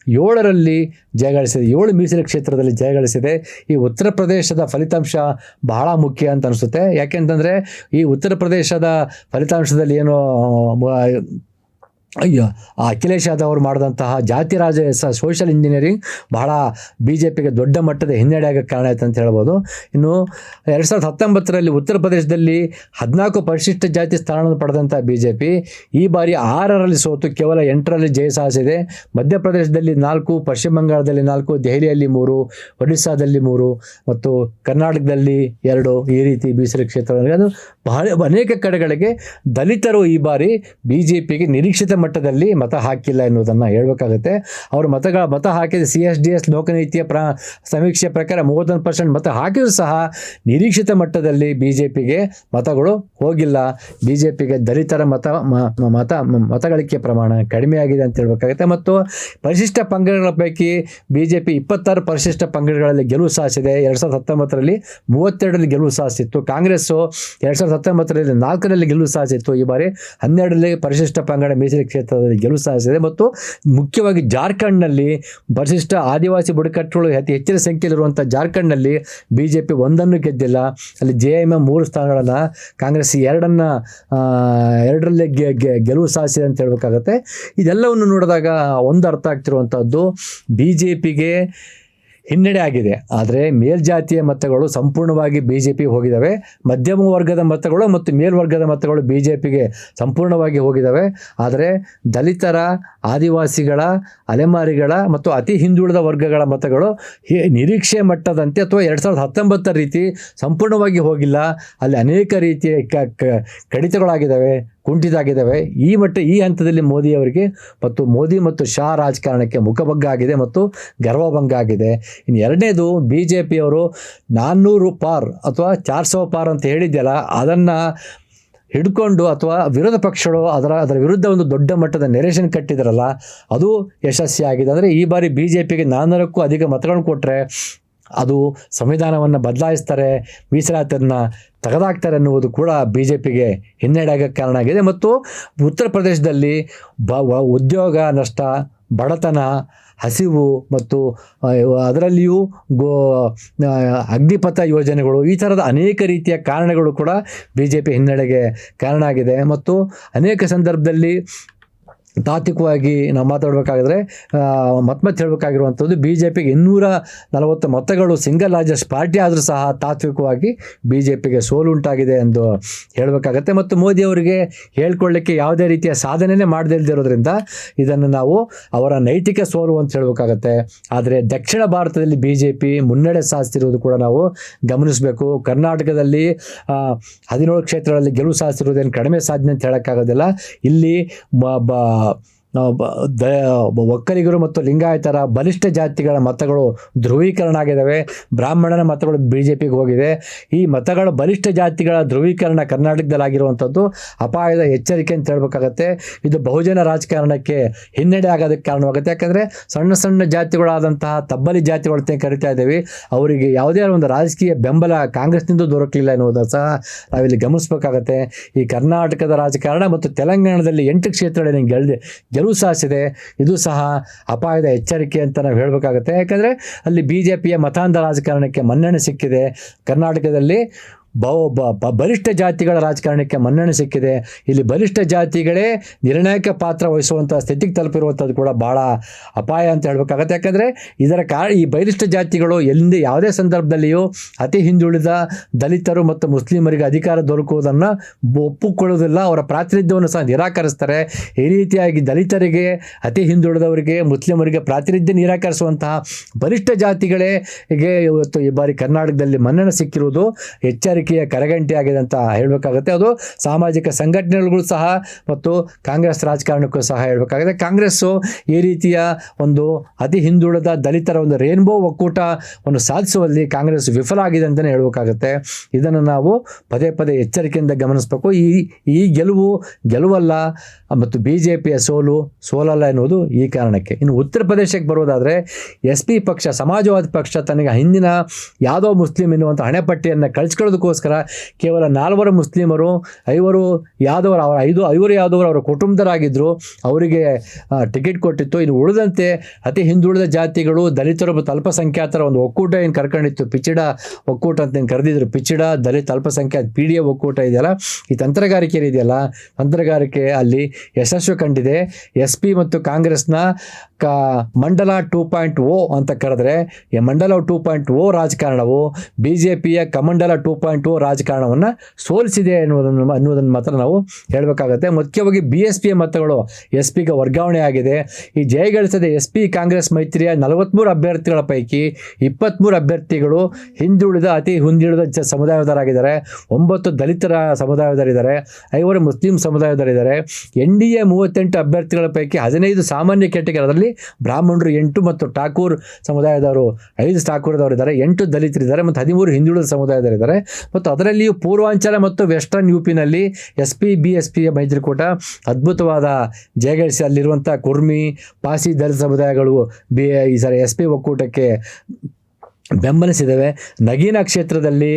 ಏಳರಲ್ಲಿ ಜಯಗಳಿಸಿದೆ ಏಳು ಮೀಸಲು ಕ್ಷೇತ್ರದಲ್ಲಿ ಜಯಗಳಿಸಿದೆ ಈ ಉತ್ತರ ಪ್ರದೇಶದ ಫಲಿತಾಂಶ ಬಹಳ ಮುಖ್ಯ ಅಂತ ಅನಿಸುತ್ತೆ. ಯಾಕೆಂತಂದರೆ ಈ ಉತ್ತರ ಪ್ರದೇಶದ ಫಲಿತಾಂಶದಲ್ಲಿ ಏನು ಅಯ್ಯೋ, ಆ ಅಖಿಲೇಶ್ ಯಾದವ್ ಅವರು ಮಾಡಿದಂತಹ ಜಾತಿ ರಾಜ ಸೋಷಿಯಲ್ ಇಂಜಿನಿಯರಿಂಗ್ ಬಹಳ ಬಿ ಜೆ ಪಿಗೆ ದೊಡ್ಡ ಮಟ್ಟದ ಹಿನ್ನಡೆ ಆಗೋಕ್ಕೆ ಕಾರಣ ಆಯ್ತು ಅಂತ ಹೇಳ್ಬೋದು. ಇನ್ನು ಎರಡು ಸಾವಿರದ ಹತ್ತೊಂಬತ್ತರಲ್ಲಿ ಉತ್ತರ ಪ್ರದೇಶದಲ್ಲಿ ಹದಿನಾಲ್ಕು ಪರಿಶಿಷ್ಟ ಜಾತಿ ಸ್ಥಾನವನ್ನು ಪಡೆದಂಥ ಬಿ ಜೆ ಪಿ ಈ ಬಾರಿ ಆರರಲ್ಲಿ ಸೋತು ಕೇವಲ ಎಂಟರಲ್ಲಿ ಜಯ ಸಾಧಿಸಿದೆ. ಮಧ್ಯಪ್ರದೇಶದಲ್ಲಿ ನಾಲ್ಕು, ಪಶ್ಚಿಮ ಬಂಗಾಳದಲ್ಲಿ ನಾಲ್ಕು, ದೆಹಲಿಯಲ್ಲಿ ಮೂರು, ಒಡಿಸ್ಸಾದಲ್ಲಿ ಮೂರು ಮತ್ತು ಕರ್ನಾಟಕದಲ್ಲಿ ಎರಡು ಈ ರೀತಿ ಮೀಸಲು ಕ್ಷೇತ್ರ ಅದು ಬಹಳ ಅನೇಕ ಕಡೆಗಳಿಗೆ ದಲಿತರು ಈ ಬಾರಿ ಬಿ ಜೆ ಪಿಗೆ ನಿರೀಕ್ಷಿತ ಮಟ್ಟದಲ್ಲಿ ಮತ ಹಾಕಿಲ್ಲ ಎನ್ನುವುದನ್ನು ಹೇಳಬೇಕಾಗುತ್ತೆ. ಅವರು ಮತಗಳ ಮತ ಹಾಕಿದ ಸಿ ಎಸ್ ಡಿ ಎಸ್ ಲೋಕನೀತಿಯ ಪ್ರ ಸಮೀಕ್ಷೆ ಪ್ರಕಾರ ಮೂವತ್ತೊಂದು ಪರ್ಸೆಂಟ್ ಮತ ಹಾಕಿದರೂ ಸಹ ನಿರೀಕ್ಷಿತ ಮಟ್ಟದಲ್ಲಿ ಬಿ ಜೆ ಪಿಗೆ ಮತಗಳು ಹೋಗಿಲ್ಲ. ಬಿ ಜೆ ಪಿಗೆ ದಲಿತರ ಮತ ಮತ ಮತಗಳಿಕೆ ಪ್ರಮಾಣ ಕಡಿಮೆಯಾಗಿದೆ ಅಂತ ಹೇಳ್ಬೇಕಾಗುತ್ತೆ. ಮತ್ತು ಪರಿಶಿಷ್ಟ ಪಂಗಡಗಳ ಪೈಕಿ ಬಿ ಜೆ ಪಿ ಇಪ್ಪತ್ತಾರು ಪರಿಶಿಷ್ಟ ಪಂಗಡಗಳಲ್ಲಿ ಗೆಲುವು ಸಾಧಿಸಿದೆ. ಎರಡು ಸಾವಿರದ ಹತ್ತೊಂಬತ್ತರಲ್ಲಿ ಮೂವತ್ತೆರಡರಲ್ಲಿ ಗೆಲುವು ಸಾಧಿಸಿತ್ತು. ಕಾಂಗ್ರೆಸ್ಸು ಎರಡು ಸಾವಿರದ ಹತ್ತೊಂಬತ್ತರಲ್ಲಿ ನಾಲ್ಕರಲ್ಲಿ ಗೆಲುವು ಸಾಧಿಸಿತ್ತು. ಈ ಬಾರಿ ಹನ್ನೆರಡರಲ್ಲಿ ಪರಿಶಿಷ್ಟ ಪಂಗಡ ಮೀಸಲು ಕ್ಷೇತ್ರದಲ್ಲಿ ಗೆಲುವು ಸಾಧಿಸಿದೆ. ಮತ್ತು ಮುಖ್ಯವಾಗಿ ಜಾರ್ಖಂಡ್ನಲ್ಲಿ ಪರಿಶಿಷ್ಟ ಆದಿವಾಸಿ ಬುಡಕಟ್ಟುಗಳು ಅತಿ ಹೆಚ್ಚಿನ ಸಂಖ್ಯೆಯಲ್ಲಿರುವಂಥ ಜಾರ್ಖಂಡ್ನಲ್ಲಿ ಬಿ ಜೆ ಪಿ ಒಂದನ್ನು ಗೆದ್ದಿಲ್ಲ. ಅಲ್ಲಿ ಜೆ ಎಂ ಎಂ ಮೂರು ಸ್ಥಾನಗಳನ್ನು ಕಾಂಗ್ರೆಸ್ ಎರಡನ್ನು ಎರಡರಲ್ಲೇ ಗೆಲುವು ಸಾಧಿಸಿದೆ ಅಂತ ಹೇಳಬೇಕಾಗತ್ತೆ. ಇದೆಲ್ಲವನ್ನು ನೋಡಿದಾಗ ಒಂದು ಅರ್ಥ ಆಗ್ತಿರುವಂಥದ್ದು ಬಿ ಜೆ ಪಿಗೆ ಹಿನ್ನಡೆ ಆಗಿದೆ. ಆದರೆ ಮೇಲ್ಜಾತಿಯ ಮತಗಳು ಸಂಪೂರ್ಣವಾಗಿ ಬಿ ಜೆ ಪಿ ಹೋಗಿದ್ದಾವೆ ಮಧ್ಯಮ ವರ್ಗದ ಮತಗಳು ಮತ್ತು ಮೇಲ್ವರ್ಗದ ಮತಗಳು ಬಿ ಜೆ ಪಿಗೆ ಸಂಪೂರ್ಣವಾಗಿ ಹೋಗಿದ್ದಾವೆ ಆದರೆ ದಲಿತರ, ಆದಿವಾಸಿಗಳ, ಅಲೆಮಾರಿಗಳ ಮತ್ತು ಅತಿ ಹಿಂದುಳಿದ ವರ್ಗಗಳ ಮತಗಳು ನಿರೀಕ್ಷೆ ಮಟ್ಟದಂತೆ ಅಥವಾ ಎರಡು ಸಾವಿರದ ಹತ್ತೊಂಬತ್ತರ ರೀತಿ ಸಂಪೂರ್ಣವಾಗಿ ಹೋಗಿಲ್ಲ. ಅಲ್ಲಿ ಅನೇಕ ರೀತಿಯ ಕಡಿತಗಳಾಗಿದ್ದಾವೆ ಕುಂಠಿತಾಗಿದ್ದಾವೆ ಈ ಮಟ್ಟ, ಈ ಹಂತದಲ್ಲಿ ಮೋದಿ ಅವರಿಗೆ ಮತ್ತು ಮೋದಿ ಮತ್ತು ಶಾ ರಾಜಕಾರಣಕ್ಕೆ ಮುಖಭಂಗ ಆಗಿದೆ ಮತ್ತು ಗರ್ವಭಂಗ ಆಗಿದೆ. ಇನ್ನು ಎರಡನೇದು ಬಿ ಜೆ ಪಿಯವರು ನಾನ್ನೂರು ಪಾರ್ ಅಥವಾ ಚಾರ್ ಸೌ ಪಾರ್ ಅಂತ ಹೇಳಿದ್ಯಲ್ಲ, ಅದನ್ನು ಹಿಡ್ಕೊಂಡು ಅಥವಾ ವಿರೋಧ ಪಕ್ಷಗಳು ಅದರ ಅದರ ವಿರುದ್ಧ ಒಂದು ದೊಡ್ಡ ಮಟ್ಟದ ನೆರೇಷನ್ ಕಟ್ಟಿದ್ರಲ್ಲ, ಅದು ಯಶಸ್ವಿಯಾಗಿದೆ. ಅಂದರೆ ಈ ಬಾರಿ ಬಿ ಜೆ ಪಿಗೆ ನಾನ್ನೂರಕ್ಕೂ ಅಧಿಕ ಮತಗಳನ್ನು ಕೊಟ್ಟರೆ ಅದು ಸಂವಿಧಾನವನ್ನು ಬದಲಾಯಿಸ್ತಾರೆ, ಮೀಸಲಾತಿಯನ್ನು ತೆಗೆದಾಕ್ತಾರೆ ಅನ್ನುವುದು ಕೂಡ ಬಿ ಜೆ ಪಿಗೆ ಹಿನ್ನಡೆಯಾಗಕ್ಕೆ ಕಾರಣ ಆಗಿದೆ. ಮತ್ತು ಉತ್ತರ ಪ್ರದೇಶದಲ್ಲಿ ಬ ಉದ್ಯೋಗ ನಷ್ಟ, ಬಡತನ, ಹಸಿವು ಮತ್ತು ಅದರಲ್ಲಿಯೂ ಗೋ ಅಗ್ನಿಪಥ ಯೋಜನೆಗಳು ಈ ಥರದ ಅನೇಕ ರೀತಿಯ ಕಾರಣಗಳು ಕೂಡ ಬಿ ಜೆ ಪಿ ಹಿನ್ನಡೆಗೆ ಕಾರಣ ಆಗಿದೆ. ಮತ್ತು ಅನೇಕ ಸಂದರ್ಭದಲ್ಲಿ ತಾತ್ವಿಕವಾಗಿ ನಾವು ಮಾತಾಡಬೇಕಾದ್ರೆ ಮತ್ತೆ ಮತ್ತೆ ಹೇಳಬೇಕಾಗಿರುವಂಥದ್ದು ಬಿ ಜೆ ಪಿಗೆ ಇನ್ನೂರ ನಲವತ್ತು ಮತಗಳು ಸಿಂಗಲ್ ಲಾರ್ಜೆಸ್ಟ್ ಪಾರ್ಟಿ ಆದರೂ ಸಹ ತಾತ್ವಿಕವಾಗಿ ಬಿ ಜೆ ಪಿಗೆ ಸೋಲು ಉಂಟಾಗಿದೆ ಎಂದು ಹೇಳಬೇಕಾಗತ್ತೆ. ಮತ್ತು ಮೋದಿ ಅವರಿಗೆ ಹೇಳ್ಕೊಳ್ಳಿಕ್ಕೆ ಯಾವುದೇ ರೀತಿಯ ಸಾಧನೆಯೇ ಮಾಡದೇ ಇರೋದ್ರಿಂದ ಇದನ್ನು ನಾವು ಅವರ ನೈತಿಕ ಸೋಲು ಅಂತ ಹೇಳಬೇಕಾಗತ್ತೆ. ಆದರೆ ದಕ್ಷಿಣ ಭಾರತದಲ್ಲಿ ಬಿ ಜೆ ಪಿ ಮುನ್ನಡೆ ಸಾಧಿಸಿರುವುದು ಕೂಡ ನಾವು ಗಮನಿಸಬೇಕು. ಕರ್ನಾಟಕದಲ್ಲಿ ಹದಿನೇಳು ಕ್ಷೇತ್ರಗಳಲ್ಲಿ ಗೆಲುವು ಸಾಧಿಸಿರುವುದೇನು ಕಡಿಮೆ ಸಾಧನೆ ಅಂತ ಹೇಳೋಕ್ಕಾಗೋದಿಲ್ಲ. ಇಲ್ಲಿ ಬ ಆ, ಬ- ದ ಒಕ್ಕಲಿಗರು ಮತ್ತು ಲಿಂಗಾಯತರ ಬಲಿಷ್ಠ ಜಾತಿಗಳ ಮತಗಳು ಧ್ರುವೀಕರಣ ಆಗಿದ್ದಾವೆ ಬ್ರಾಹ್ಮಣನ ಮತಗಳು ಬಿ ಜೆ ಪಿಗೆ ಹೋಗಿದೆ. ಈ ಮತಗಳ ಬಲಿಷ್ಠ ಜಾತಿಗಳ ಧ್ರುವೀಕರಣ ಕರ್ನಾಟಕದಲ್ಲಿ ಆಗಿರುವಂಥದ್ದು ಅಪಾಯದ ಎಚ್ಚರಿಕೆ ಅಂತ ಹೇಳ್ಬೇಕಾಗತ್ತೆ. ಇದು ಬಹುಜನ ರಾಜಕಾರಣಕ್ಕೆ ಹಿನ್ನಡೆ ಆಗೋದಕ್ಕೆ ಕಾರಣವಾಗುತ್ತೆ. ಯಾಕಂದರೆ ಸಣ್ಣ ಸಣ್ಣ ಜಾತಿಗಳಾದಂತಹ ತಬ್ಬಲಿ ಜಾತಿಗಳು ಅಂತ ಕರಿತಾ ಇದ್ದೀವಿ. ಅವರಿಗೆ ಯಾವುದೇ ಒಂದು ರಾಜಕೀಯ ಬೆಂಬಲ ಕಾಂಗ್ರೆಸ್ನಿಂದ ದೊರಕಲಿಲ್ಲ ಎನ್ನುವುದನ್ನು ಸಹ ನಾವಿಲ್ಲಿ ಗಮನಿಸಬೇಕಾಗತ್ತೆ. ಈ ಕರ್ನಾಟಕದ ರಾಜಕಾರಣ ಮತ್ತು ತೆಲಂಗಾಣದಲ್ಲಿ ಎಂಟು ಕ್ಷೇತ್ರಗಳಲ್ಲಿ ಗೆಲ್ದೆ ಗೆಲುವು ಸಾಧಿಸಿದೆ ಇದು ಸಹ ಅಪಾಯದ ಎಚ್ಚರಿಕೆ ಅಂತ ನಾವು ಹೇಳಬೇಕಾಗುತ್ತೆ. ಯಾಕಂದರೆ ಅಲ್ಲಿ ಬಿ ಜೆ ಪಿಯ ಮತಾಂಧ ರಾಜಕಾರಣಕ್ಕೆ ಮನ್ನಣೆ ಸಿಕ್ಕಿದೆ. ಕರ್ನಾಟಕದಲ್ಲಿ ಬಲಿಷ್ಠ ಜಾತಿಗಳ ರಾಜಕಾರಣಕ್ಕೆ ಮನ್ನಣೆ ಸಿಕ್ಕಿದೆ. ಇಲ್ಲಿ ಬಲಿಷ್ಠ ಜಾತಿಗಳೇ ನಿರ್ಣಾಯಕ ಪಾತ್ರ ವಹಿಸುವಂಥ ಸ್ಥಿತಿಗೆ ತಲುಪಿರುವಂಥದ್ದು ಕೂಡ ಭಾಳ ಅಪಾಯ ಅಂತ ಹೇಳಬೇಕಾಗತ್ತೆ. ಯಾಕಂದರೆ ಇದರ ಕಾ ಈ ಬಲಿಷ್ಠ ಜಾತಿಗಳು ಎಲ್ಲಿಂದ ಯಾವುದೇ ಸಂದರ್ಭದಲ್ಲಿಯೂ ಅತಿ ಹಿಂದುಳಿದ ದಲಿತರು ಮತ್ತು ಮುಸ್ಲಿಮರಿಗೆ ಅಧಿಕಾರ ದೊರಕುವುದನ್ನು ಒಪ್ಪಿಕೊಳ್ಳುವುದಿಲ್ಲ. ಅವರ ಪ್ರಾತಿನಿಧ್ಯವನ್ನು ಸಹ ನಿರಾಕರಿಸ್ತಾರೆ. ಈ ರೀತಿಯಾಗಿ ದಲಿತರಿಗೆ, ಅತಿ ಹಿಂದುಳಿದವರಿಗೆ, ಮುಸ್ಲಿಮರಿಗೆ ಪ್ರಾತಿನಿಧ್ಯ ನಿರಾಕರಿಸುವಂತಹ ಬಲಿಷ್ಠ ಜಾತಿಗಳೇ ಇವತ್ತು ಈ ಬಾರಿ ಕರ್ನಾಟಕದಲ್ಲಿ ಮನ್ನಣೆ ಸಿಕ್ಕಿರುವುದು ಎಚ್ಚರಿಕೆಯ ಕರೆಗಂಟೆ ಆಗಿದೆ ಅಂತ ಹೇಳಬೇಕಾಗುತ್ತೆ. ಅದು ಸಾಮಾಜಿಕ ಸಂಘಟನೆಗಳು ಸಹ ಮತ್ತು ಕಾಂಗ್ರೆಸ್ ರಾಜಕಾರಣಕ್ಕೂ ಸಹ ಹೇಳಬೇಕಾಗುತ್ತೆ ಕಾಂಗ್ರೆಸ್ಸು ಈ ರೀತಿಯ ಒಂದು ಅತಿ ಹಿಂದುಳಿದ ದಲಿತರ ಒಂದು ರೇನ್ಬೋ ಒಕ್ಕೂಟವನ್ನು ಸಾಧಿಸುವಲ್ಲಿ ಕಾಂಗ್ರೆಸ್ ವಿಫಲ ಆಗಿದೆ ಅಂತಲೇ ಹೇಳಬೇಕಾಗುತ್ತೆ. ಇದನ್ನು ನಾವು ಪದೇ ಪದೇ ಎಚ್ಚರಿಕೆಯಿಂದ ಗಮನಿಸಬೇಕು. ಈ ಈ ಗೆಲುವು ಗೆಲುವಲ್ಲ ಮತ್ತು ಬಿ ಜೆ ಪಿಯ ಸೋಲು ಸೋಲಲ್ಲ ಎನ್ನುವುದು ಈ ಕಾರಣಕ್ಕೆ. ಇನ್ನು ಉತ್ತರ ಪ್ರದೇಶಕ್ಕೆ ಬರೋದಾದರೆ ಎಸ್ ಪಿ ಪಕ್ಷ, ಸಮಾಜವಾದಿ ಪಕ್ಷ ತನಗೆ ಹಿಂದಿನ ಯಾವುದೋ ಮುಸ್ಲಿಂ ಎನ್ನುವಂಥ ಹಣೆಪಟ್ಟಿಯನ್ನು ಕಳಿಸ್ಕೊಳ್ಳೋದಕ್ಕೋಸ್ಕರ ಅದಕ್ಕೋಸ್ಕರ ಕೇವಲ ನಾಲ್ವರು ಮುಸ್ಲಿಮರು, ಐವರು ಯಾದವರು, ಅವರ ಐದು, ಐವರು ಯಾದವರು ಅವರ ಕುಟುಂಬದರಾಗಿದ್ದರು ಅವರಿಗೆ ಟಿಕೆಟ್ ಕೊಟ್ಟಿತ್ತು. ಇನ್ನು ಉಳಿದಂತೆ ಅತಿ ಹಿಂದುಳಿದ ಜಾತಿಗಳು, ದಲಿತರು ಮತ್ತು ಅಲ್ಪಸಂಖ್ಯಾತರ ಒಂದು ಒಕ್ಕೂಟ ಏನು ಕರ್ಕೊಂಡಿತ್ತು? ಪಿಚಿಡ ಒಕ್ಕೂಟ ಅಂತ ಏನು ಕರೆದಿದ್ರು? ಪಿಚಿಡ ದಲಿತ ಅಲ್ಪಸಂಖ್ಯಾತ ಪಿ ಡಿ ಎ ಒಕ್ಕೂಟ ಇದೆಯಲ್ಲ? ಈ ತಂತ್ರಗಾರಿಕೆ ಇದೆಯಲ್ಲ? ತಂತ್ರಗಾರಿಕೆ ಅಲ್ಲಿ ಯಶಸ್ವಿ ಕಂಡಿದೆ. ಎಸ್ ಪಿ ಮತ್ತು ಕಾಂಗ್ರೆಸ್ನ ಕ, ಮಂಡಲ ಟೂ ಪಾಯಿಂಟ್ ಓ ಅಂತ ಕರೆದ್ರೆ ಮಂಡಲ ಟೂ ಪಾಯಿಂಟ್ ಓ ರಾಜಕಾರಣವು ಬಿ ಜೆ ಪಿಯ ಕಮಂಡಲ ಟೂ ಪಾಯಿಂಟ್ ಓ ರಾಜಕಾರಣವನ್ನು ಸೋಲಿಸಿದೆ ಎನ್ನುವುದನ್ನು ಅನ್ನುವುದನ್ನು ಮಾತ್ರ ನಾವು ಹೇಳಬೇಕಾಗುತ್ತೆ. ಮುಖ್ಯವಾಗಿ ಬಿ ಎಸ್ ಪಿಯ ಮತಗಳು ಎಸ್ ಪಿಗೆ ವರ್ಗಾವಣೆ ಆಗಿದೆ. ಈ ಜಯಗಳಿಸದ ಎಸ್ ಪಿ ಕಾಂಗ್ರೆಸ್ ಮೈತ್ರಿಯ ನಲವತ್ತ್ಮೂರು ಅಭ್ಯರ್ಥಿಗಳ ಪೈಕಿ ಇಪ್ಪತ್ತ್ಮೂರು ಅಭ್ಯರ್ಥಿಗಳು ಹಿಂದುಳಿದ ಅತಿ ಹಿಂದುಳಿದ ಜ ಸಮುದಾಯದವರಾಗಿದ್ದಾರೆ. ಒಂಬತ್ತು ದಲಿತರ ಸಮುದಾಯದವರಿದ್ದಾರೆ. ಐವರು ಮುಸ್ಲಿಂ ಸಮುದಾಯದವರಿದ್ದಾರೆ. ಎನ್ ಡಿ ಎ ಮೂವತ್ತೆಂಟು ಅಭ್ಯರ್ಥಿಗಳ ಪೈಕಿ ಹದಿನೈದು ಸಾಮಾನ್ಯ ಕೆಟಗರದಲ್ಲಿ ಬ್ರಾಹ್ಮಣರು ಎಂಟು ಮತ್ತು ಠಾಕೂರ್ ಸಮುದಾಯದವರು ಐದು ಠಾಕೂರ್ದವರಿದ್ದಾರೆ. ಎಂಟು ದಲಿತರಿದ್ದಾರೆ ಮತ್ತು ಹದಿಮೂರು ಹಿಂದುಳಿದ ಸಮುದಾಯದವರಿದ್ದಾರೆ. ಮತ್ತು ಅದರಲ್ಲಿಯೂ ಪೂರ್ವಾಂಚಲ ಮತ್ತು ವೆಸ್ಟರ್ನ್ ಯು ಪಿನಲ್ಲಿ ಎಸ್ ಪಿ ಬಿ ಎಸ್ ಪಿಯ ಮೈತ್ರಿಕೂಟ ಅದ್ಭುತವಾದ ಜಯಗಳಿಸಿ ಅಲ್ಲಿರುವಂಥ ಕುರ್ಮಿ, ಪಾಸಿ ದಲಿತ ಸಮುದಾಯಗಳು, ಬಿ, ಈ ಸಾರಿ ಎಸ್ ಪಿ ಒಕ್ಕೂಟಕ್ಕೆ ಬೆಂಬಲಿಸಿದ್ದೇವೆ ನಗೀನ ಕ್ಷೇತ್ರದಲ್ಲಿ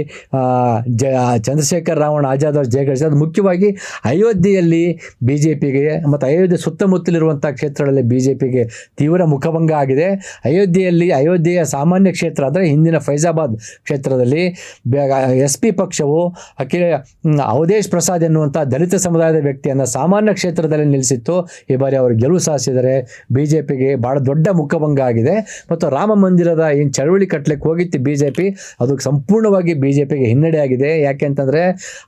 ಜ ಚಂದ್ರಶೇಖರ್ ರಾವಣ ಆಜಾದ್ ಅವರು ಜಯಗಳಿಸಿ ಅದು ಮುಖ್ಯವಾಗಿ ಅಯೋಧ್ಯೆಯಲ್ಲಿ ಬಿ ಜೆ ಪಿಗೆ ಮತ್ತು ಅಯೋಧ್ಯೆ ಸುತ್ತಮುತ್ತಲಿರುವಂಥ ಕ್ಷೇತ್ರಗಳಲ್ಲಿ ಬಿ ಜೆ ಪಿಗೆ ತೀವ್ರ ಮುಖಭಂಗ ಆಗಿದೆ. ಅಯೋಧ್ಯೆಯಲ್ಲಿ, ಅಯೋಧ್ಯೆಯ ಸಾಮಾನ್ಯ ಕ್ಷೇತ್ರ ಅಂದರೆ ಹಿಂದಿನ ಫೈಜಾಬಾದ್ ಕ್ಷೇತ್ರದಲ್ಲಿ ಎಸ್ ಪಿ ಪಕ್ಷವು ಅಖಿಲ ಅವಧೇಶ್ ಪ್ರಸಾದ್ ಎನ್ನುವಂಥ ದಲಿತ ಸಮುದಾಯದ ವ್ಯಕ್ತಿಯನ್ನು ಸಾಮಾನ್ಯ ಕ್ಷೇತ್ರದಲ್ಲಿ ನಿಲ್ಲಿಸಿತ್ತು. ಈ ಬಾರಿ ಅವರು ಗೆಲುವು ಸಾಧಿಸಿದರೆ ಬಿ ಜೆ ಪಿಗೆ ಭಾಳ ದೊಡ್ಡ ಮುಖಭಂಗ ಆಗಿದೆ. ಮತ್ತು ರಾಮ ಮಂದಿರದ ಏನು ಚಳವಳಿ ಕಟ್ಟಲಿಕ್ಕೆ ಹೋಗಿತ್ತು ಬಿ ಜೆ ಪಿ ಅದು ಸಂಪೂರ್ಣವಾಗಿ ಬಿ ಜೆ ಪಿಗೆ ಹಿನ್ನಡೆ ಆಗಿದೆ. ಯಾಕೆ ಅಂತಂದರೆ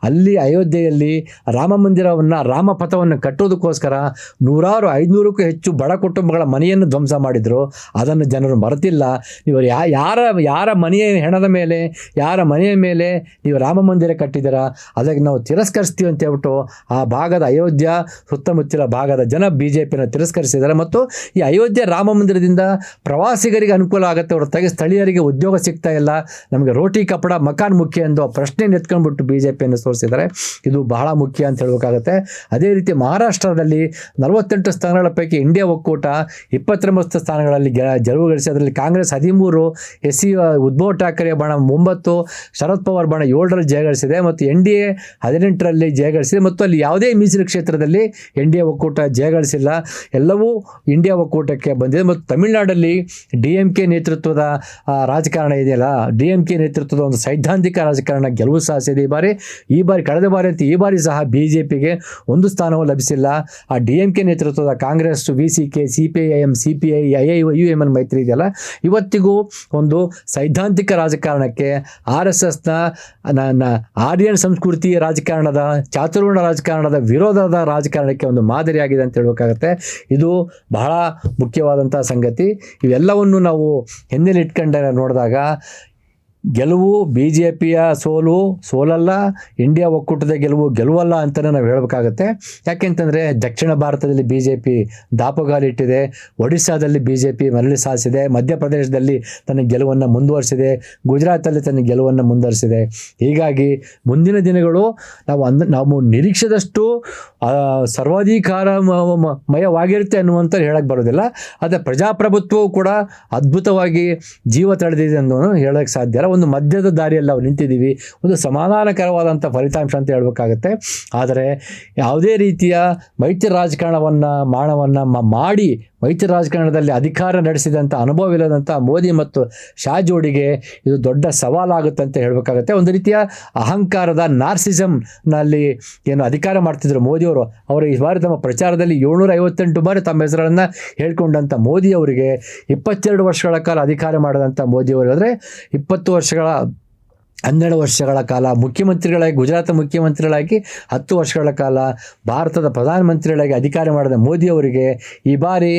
ಅಲ್ಲಿ ಅಯೋಧ್ಯೆಯಲ್ಲಿ ರಾಮ ಮಂದಿರವನ್ನು ರಾಮಪಥವನ್ನು ಕಟ್ಟೋದಕ್ಕೋಸ್ಕರ ನೂರಾರು ಐದುನೂರಕ್ಕೂ ಹೆಚ್ಚು ಬಡ ಕುಟುಂಬಗಳ ಮನೆಯನ್ನು ಧ್ವಂಸ ಮಾಡಿದರು. ಅದನ್ನು ಜನರು ಮರೆತಿಲ್ಲ. ನೀವು ಯಾ, ಯಾರ ಯಾರ ಮನೆಯ ಹೆಣದ ಮೇಲೆ, ಯಾರ ಮನೆಯ ಮೇಲೆ ನೀವು ರಾಮ ಮಂದಿರ ಕಟ್ಟಿದ್ದೀರಾ? ಅದಕ್ಕೆ ನಾವು ತಿರಸ್ಕರಿಸ್ತೀವಿ ಅಂತ ಹೇಳ್ಬಿಟ್ಟು ಆ ಭಾಗದ ಅಯೋಧ್ಯ, ಸುತ್ತಮುತ್ತಲ ಭಾಗದ ಜನ ಬಿ ಜೆ ಪಿನ ತಿರಸ್ಕರಿಸಿದ್ದಾರೆ. ಮತ್ತು ಈ ಅಯೋಧ್ಯೆ ರಾಮ ಮಂದಿರದಿಂದ ಪ್ರವಾಸಿಗರಿಗೆ ಅನುಕೂಲ ಆಗುತ್ತೆ ಹೊರತಾಗಿ ಸ್ಥಳೀಯರಿಗೆ ಸಿಗ್ತಾ ಇಲ್ಲ. ನಮಗೆ ರೋಟಿ ಕಪಡ ಮಕಾನ್ ಮುಖ್ಯ ಎಂದು ಪ್ರಶ್ನೆ ಎತ್ಕೊಂಡ್ಬಿಟ್ಟು ಬಿ ಜೆ ಪಿಯನ್ನು ಇದು ಬಹಳ ಮುಖ್ಯ ಅಂತ ಹೇಳಬೇಕಾಗುತ್ತೆ. ಅದೇ ರೀತಿ ಮಹಾರಾಷ್ಟ್ರದಲ್ಲಿ ನಲವತ್ತೆಂಟು ಸ್ಥಾನಗಳ ಪೈಕಿ ಇಂಡಿಯಾ ಒಕ್ಕೂಟ ಇಪ್ಪತ್ತೊಂಬತ್ತು ಸ್ಥಾನಗಳಲ್ಲಿ ಗೆ ಗೆಲುವು ಗಳಿಸಿ ಅದರಲ್ಲಿ ಕಾಂಗ್ರೆಸ್ ಹದಿಮೂರು ಎಸ್ ಸಿ ಉದ್ಧವ್ ಠಾಕ್ರೆ ಬಣ ಒಂಬತ್ತು ಶರದ್ ಪವಾರ್ ಬಣ ಏಳರಲ್ಲಿ ಜಯಗಳಿಸಿದೆ ಮತ್ತು ಎನ್ ಡಿ ಎ ಹದಿನೆಂಟರಲ್ಲಿ ಜಯಗಳಿಸಿದೆ ಮತ್ತು ಅಲ್ಲಿ ಯಾವುದೇ ಮೀಸಲು ಕ್ಷೇತ್ರದಲ್ಲಿ ಎನ್ ಡಿ ಎ ಒಕ್ಕೂಟ ಜಯಗಳಿಸಿಲ್ಲ ಎಲ್ಲವೂ ಇಂಡಿಯಾ ಒಕ್ಕೂಟಕ್ಕೆ ಬಂದಿದೆ ಮತ್ತು ತಮಿಳುನಾಡಲ್ಲಿ ಡಿ ಎಂ ಕೆ ನೇತೃತ್ವದ ಆ, ರಾಜಕಾರಣ ಇದೆಯಲ್ಲ? ಡಿ ಎಂ ಕೆ ನೇತೃತ್ವದ ಒಂದು ಸೈದ್ಧಾಂತಿಕ ರಾಜಕಾರಣ ಗೆಲುವು ಸಾಧಿಸಿದೆ ಈ ಬಾರಿ ಈ ಬಾರಿ, ಕಳೆದ ಬಾರಿ ಅಂತ ಈ ಬಾರಿ ಸಹ ಬಿ ಜೆ ಪಿಗೆ ಒಂದು ಸ್ಥಾನವೂ ಲಭಿಸಿಲ್ಲ. ಆ ಡಿ ಎಂ ಕೆ ನೇತೃತ್ವದ Congress, V C K, C P I M, C P I I U M N N ಮೈತ್ರಿ ಇದೆಯಲ್ಲ? ಇವತ್ತಿಗೂ ಒಂದು ಸೈದ್ಧಾಂತಿಕ ರಾಜಕಾರಣಕ್ಕೆ ಆರ್ ಎಸ್ ಎಸ್ನ ಆರ್ಯನ್ ಸಂಸ್ಕೃತಿ ರಾಜಕಾರಣದ ಚಾತುರ್ವರ್ಣ ರಾಜಕಾರಣದ ವಿರೋಧದ ರಾಜಕಾರಣಕ್ಕೆ ಒಂದು ಮಾದರಿಯಾಗಿದೆ ಅಂತ ಹೇಳಬೇಕಾಗತ್ತೆ. ಇದು ಬಹಳ ಮುಖ್ಯವಾದಂಥ ಸಂಗತಿ. ಇವೆಲ್ಲವನ್ನು ನಾವು ಹಿನ್ನೆಲೆ ಇಟ್ಕೊಂಡ ನೋಡಿದಾಗ ಗೆಲುವು ಬಿ ಜೆ ಪಿಯ ಸೋಲು, ಸೋಲಲ್ಲ, ಇಂಡಿಯಾ ಒಕ್ಕೂಟದ ಗೆಲುವು ಗೆಲುವಲ್ಲ ಅಂತಲೇ ನಾವು ಹೇಳಬೇಕಾಗತ್ತೆ. ಯಾಕೆಂತಂದರೆ ದಕ್ಷಿಣ ಭಾರತದಲ್ಲಿ ಬಿ ಜೆ ಪಿ ದಾಪುಗಾಲಿಟ್ಟಿದೆ ಒಡಿಶಾದಲ್ಲಿ ಬಿ ಜೆ ಪಿ ಮರಳಿ ಸಾಧಿಸಿದೆ ಮಧ್ಯಪ್ರದೇಶದಲ್ಲಿ ತನ್ನ ಗೆಲುವನ್ನು ಮುಂದುವರಿಸಿದೆ, ಗುಜರಾತಲ್ಲಿ ತನ್ನ ಗೆಲುವನ್ನು ಮುಂದುವರಿಸಿದೆ. ಹೀಗಾಗಿ ಮುಂದಿನ ದಿನಗಳು ನಾವು ಅಂದ, ನಾವು ನಿರೀಕ್ಷೆದಷ್ಟು ಸರ್ವಾಧಿಕಾರ ಮಯವಾಗಿರುತ್ತೆ ಅನ್ನುವಂಥ ಹೇಳಕ್ಕೆ ಬರೋದಿಲ್ಲ. ಆದರೆ ಪ್ರಜಾಪ್ರಭುತ್ವವು ಕೂಡ ಅದ್ಭುತವಾಗಿ ಜೀವ ತಳೆದಿದೆ ಅನ್ನೋನು ಹೇಳೋಕ್ಕೆ ಸಾಧ್ಯ ಒಂದು ಮಧ್ಯದ ದಾರಿಯಲ್ಲಿ ನಾವು ನಿಂತಿದ್ದೀವಿ. ಒಂದು ಸಮಾಧಾನಕರವಾದಂಥ ಫಲಿತಾಂಶ ಅಂತ ಹೇಳಬೇಕಾಗತ್ತೆ. ಆದರೆ ಯಾವುದೇ ರೀತಿಯ ಮೈತ್ರಿ ರಾಜಕಾರಣವನ್ನು ಮಾಣವನ್ನು ಮಾಡಿ ಮೈತ್ರಿ ರಾಜಕಾರಣದಲ್ಲಿ ಅಧಿಕಾರ ನಡೆಸಿದಂಥ ಅನುಭವವಿಲ್ಲದಂಥ ಮೋದಿ ಮತ್ತು ಶಾ ಜೋಡಿಗೆ ಇದು ದೊಡ್ಡ ಸವಾಲಾಗುತ್ತೆ ಅಂತ ಹೇಳಬೇಕಾಗತ್ತೆ. ಒಂದು ರೀತಿಯ ಅಹಂಕಾರದ ನಾರ್ಸಿಸಮ್ನಲ್ಲಿ ಏನು ಅಧಿಕಾರ ಮಾಡ್ತಿದ್ರು ಮೋದಿಯವರು, ಅವರು ಈ ಬಾರಿ ತಮ್ಮ ಪ್ರಚಾರದಲ್ಲಿ ಏಳ್ನೂರ ಐವತ್ತೆಂಟು ಬಾರಿ ತಮ್ಮ ಹೆಸರನ್ನು ಹೇಳ್ಕೊಂಡಂಥ ಮೋದಿ ಅವರಿಗೆ ಇಪ್ಪತ್ತೆರಡು ವರ್ಷಗಳ ಕಾಲ ಅಧಿಕಾರ ಮಾಡಿದಂಥ ಮೋದಿಯವರು. ಅಂದರೆ ಇಪ್ಪತ್ತು ವರ್ಷಗಳ ಹನ್ನೆರಡು ವರ್ಷಗಳ ಕಾಲ ಮುಖ್ಯಮಂತ್ರಿಗಳಾಗಿ, ಗುಜರಾತ್ ಮುಖ್ಯಮಂತ್ರಿಗಳಾಗಿ, ಹತ್ತು ವರ್ಷಗಳ ಕಾಲ ಭಾರತದ ಪ್ರಧಾನಮಂತ್ರಿಗಳಾಗಿ ಅಧಿಕಾರ ಮಾಡಿದ ಮೋದಿಯವರಿಗೆ ಈ ಬಾರಿ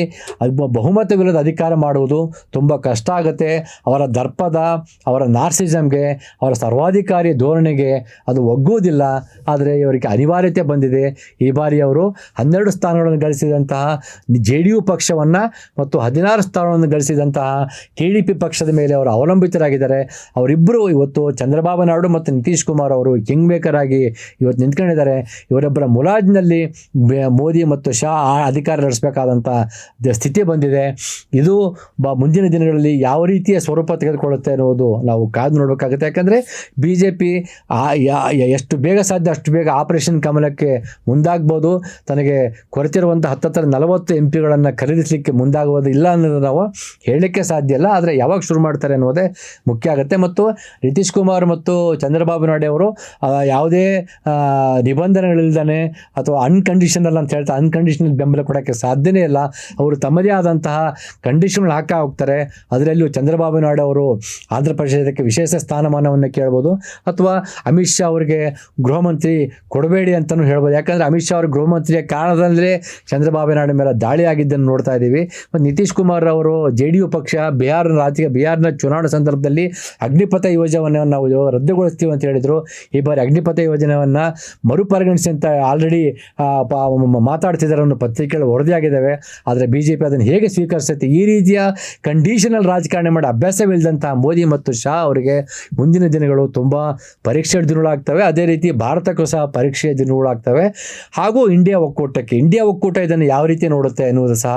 ಬಹುಮತವಿಲ್ಲದ ಅಧಿಕಾರ ಮಾಡುವುದು ತುಂಬ ಕಷ್ಟ ಆಗುತ್ತೆ. ಅವರ ದರ್ಪದ, ಅವರ ನಾರ್ಸಿಸಮ್ಗೆ ಅವರ ಸರ್ವಾಧಿಕಾರಿ ಧೋರಣೆಗೆ ಅದು ಒಗ್ಗುವುದಿಲ್ಲ. ಆದರೆ ಇವರಿಗೆ ಅನಿವಾರ್ಯತೆ ಬಂದಿದೆ. ಈ ಬಾರಿ ಅವರು ಹನ್ನೆರಡು ಸ್ಥಾನಗಳನ್ನು ಗಳಿಸಿದಂತಹ ಜೆ ಡಿ ಯು ಪಕ್ಷವನ್ನು ಮತ್ತು ಹದಿನಾರು ಸ್ಥಾನಗಳನ್ನು ಗಳಿಸಿದಂತಹ ಕೆ ಡಿ ಪಿ ಪಕ್ಷದ ಮೇಲೆ ಅವರು ಅವಲಂಬಿತರಾಗಿದ್ದಾರೆ. ಅವರಿಬ್ಬರು ಇವತ್ತು ಚಂದ್ರ ಚಂದ್ರಬಾಬು ನಾಯ್ಡು ಮತ್ತು ನಿತೀಶ್ ಕುಮಾರ್ ಅವರು ಕಿಂಗ್ ಮೇಕರ್ ಆಗಿ ಇವತ್ತು ನಿಂತ್ಕೊಂಡಿದ್ದಾರೆ. ಇವರೊಬ್ಬರ ಮುಲಾಜ್ನಲ್ಲಿ ಮೋದಿ ಮತ್ತು ಶಾ ಅಧಿಕಾರ ನಡೆಸಬೇಕಾದಂಥ ಸ್ಥಿತಿ ಬಂದಿದೆ. ಇದು ಬ, ಮುಂದಿನ ದಿನಗಳಲ್ಲಿ ಯಾವ ರೀತಿಯ ಸ್ವರೂಪ ತೆಗೆದುಕೊಳ್ಳುತ್ತೆ ಅನ್ನೋದು ನಾವು ಕಾದು ನೋಡಬೇಕಾಗುತ್ತೆ. ಯಾಕಂದರೆ ಬಿ ಜೆ ಪಿ ಎಷ್ಟು ಬೇಗ ಸಾಧ್ಯ ಅಷ್ಟು ಬೇಗ ಆಪರೇಷನ್ ಕಮಲಕ್ಕೆ ಮುಂದಾಗ್ಬೋದು. ತನಗೆ ಕೊರತಿರುವಂಥ ಹತ್ತತ್ರ ನಲವತ್ತು ಎಂ ಪಿಗಳನ್ನು ಖರೀದಿಸಲಿಕ್ಕೆ ಮುಂದಾಗುವುದು ಇಲ್ಲ ಅನ್ನೋದು ನಾವು ಹೇಳಲಿಕ್ಕೆ ಸಾಧ್ಯ ಇಲ್ಲ. ಆದರೆ ಯಾವಾಗ ಶುರು ಮಾಡ್ತಾರೆ ಅನ್ನೋದೇ ಮುಖ್ಯ ಆಗುತ್ತೆ. ಮತ್ತು ನಿತೀಶ್ ಕುಮಾರ್ ಮತ್ತು ಚಂದ್ರಬಾಬು ನಾಯ್ಡು ಅವರು ಯಾವುದೇ ಆ, ನಿಬಂಧನೆಗಳಿಲ್ದೇ ಅಥವಾ ಅನ್ಕಂಡೀಷನಲ್ ಅಂತ ಹೇಳ್ತಾ ಅನ್ಕಂಡೀಷನಲ್ ಬೆಂಬಲ ಕೊಡೋಕ್ಕೆ ಸಾಧ್ಯನೇ ಇಲ್ಲ. ಅವರು ತಮ್ಮದೇ ಆದಂತಹ ಕಂಡೀಷನ್ಗಳು ಹಾಕಾ ಹೋಗ್ತಾರೆ. ಅದರಲ್ಲೂ ಚಂದ್ರಬಾಬು ನಾಯ್ಡು ಅವರು ಆಂಧ್ರ ಪ್ರದೇಶಕ್ಕೆ ವಿಶೇಷ ಸ್ಥಾನಮಾನವನ್ನು ಕೇಳ್ಬೋದು. ಅಥವಾ ಅಮಿತ್ ಶಾ ಅವರಿಗೆ ಗೃಹ ಮಂತ್ರಿ ಕೊಡಬೇಡಿ ಅಂತಲೂ ಹೇಳ್ಬೋದು. ಯಾಕಂದರೆ ಅಮಿತ್ ಶಾ ಅವರು ಗೃಹ ಮಂತ್ರಿಯ ಕಾರಣದಲ್ಲೇ ಚಂದ್ರಬಾಬು ನಾಯ್ಡು ಮೇಲೆ ದಾಳಿ ಆಗಿದ್ದನ್ನು ನೋಡ್ತಾ ಇದ್ದೀವಿ. ಮತ್ತು ನಿತೀಶ್ ಕುಮಾರ್ ಅವರು ಜೆ ಡಿ ಯು ಪಕ್ಷ ಬಿಹಾರ ರಾಜ್ಯ ಬಿಹಾರ್ನ ಚುನಾವಣಾ ಸಂದರ್ಭದಲ್ಲಿ ಅಗ್ನಿಪಥ ಯೋಜನೆಯನ್ನು ನಾವು ರದ್ದುಗೊಳಿಸ್ತೀವಿ ಅಂತ ಹೇಳಿದರು. ಈ ಬಾರಿ ಅಗ್ನಿಪಥ ಯೋಜನೆಯನ್ನು ಮರುಪರಿಗಣಿಸಿ ಅಂತ ಆಲ್ರೆಡಿ ಮಾತಾಡ್ತಿದ್ದಾರೆ ಅನ್ನೋ ಪತ್ರಿಕೆಗಳು ವರದಿಯಾಗಿದ್ದಾವೆ. ಆದರೆ ಬಿ ಜೆ ಪಿ ಅದನ್ನು ಹೇಗೆ ಸ್ವೀಕರಿಸುತ್ತೆ? ಈ ರೀತಿಯ ಕಂಡೀಷನಲ್ ರಾಜಕಾರಣ ಮಾಡಿ ಅಭ್ಯಾಸವಿಲ್ಲದಂತಹ ಮೋದಿ ಮತ್ತು ಶಾ ಅವರಿಗೆ ಮುಂದಿನ ದಿನಗಳು ತುಂಬ ಪರೀಕ್ಷೆ ದಿನಗಳಾಗ್ತವೆ ಅದೇ ರೀತಿ ಭಾರತಕ್ಕೂ ಸಹ ಪರೀಕ್ಷೆಯ ದಿನಗಳಾಗ್ತವೆ ಹಾಗೂ ಇಂಡಿಯಾ ಒಕ್ಕೂಟಕ್ಕೆ ಇಂಡಿಯಾ ಒಕ್ಕೂಟ ಇದನ್ನು ಯಾವ ರೀತಿ ನೋಡುತ್ತೆ ಎನ್ನುವುದು ಸಹ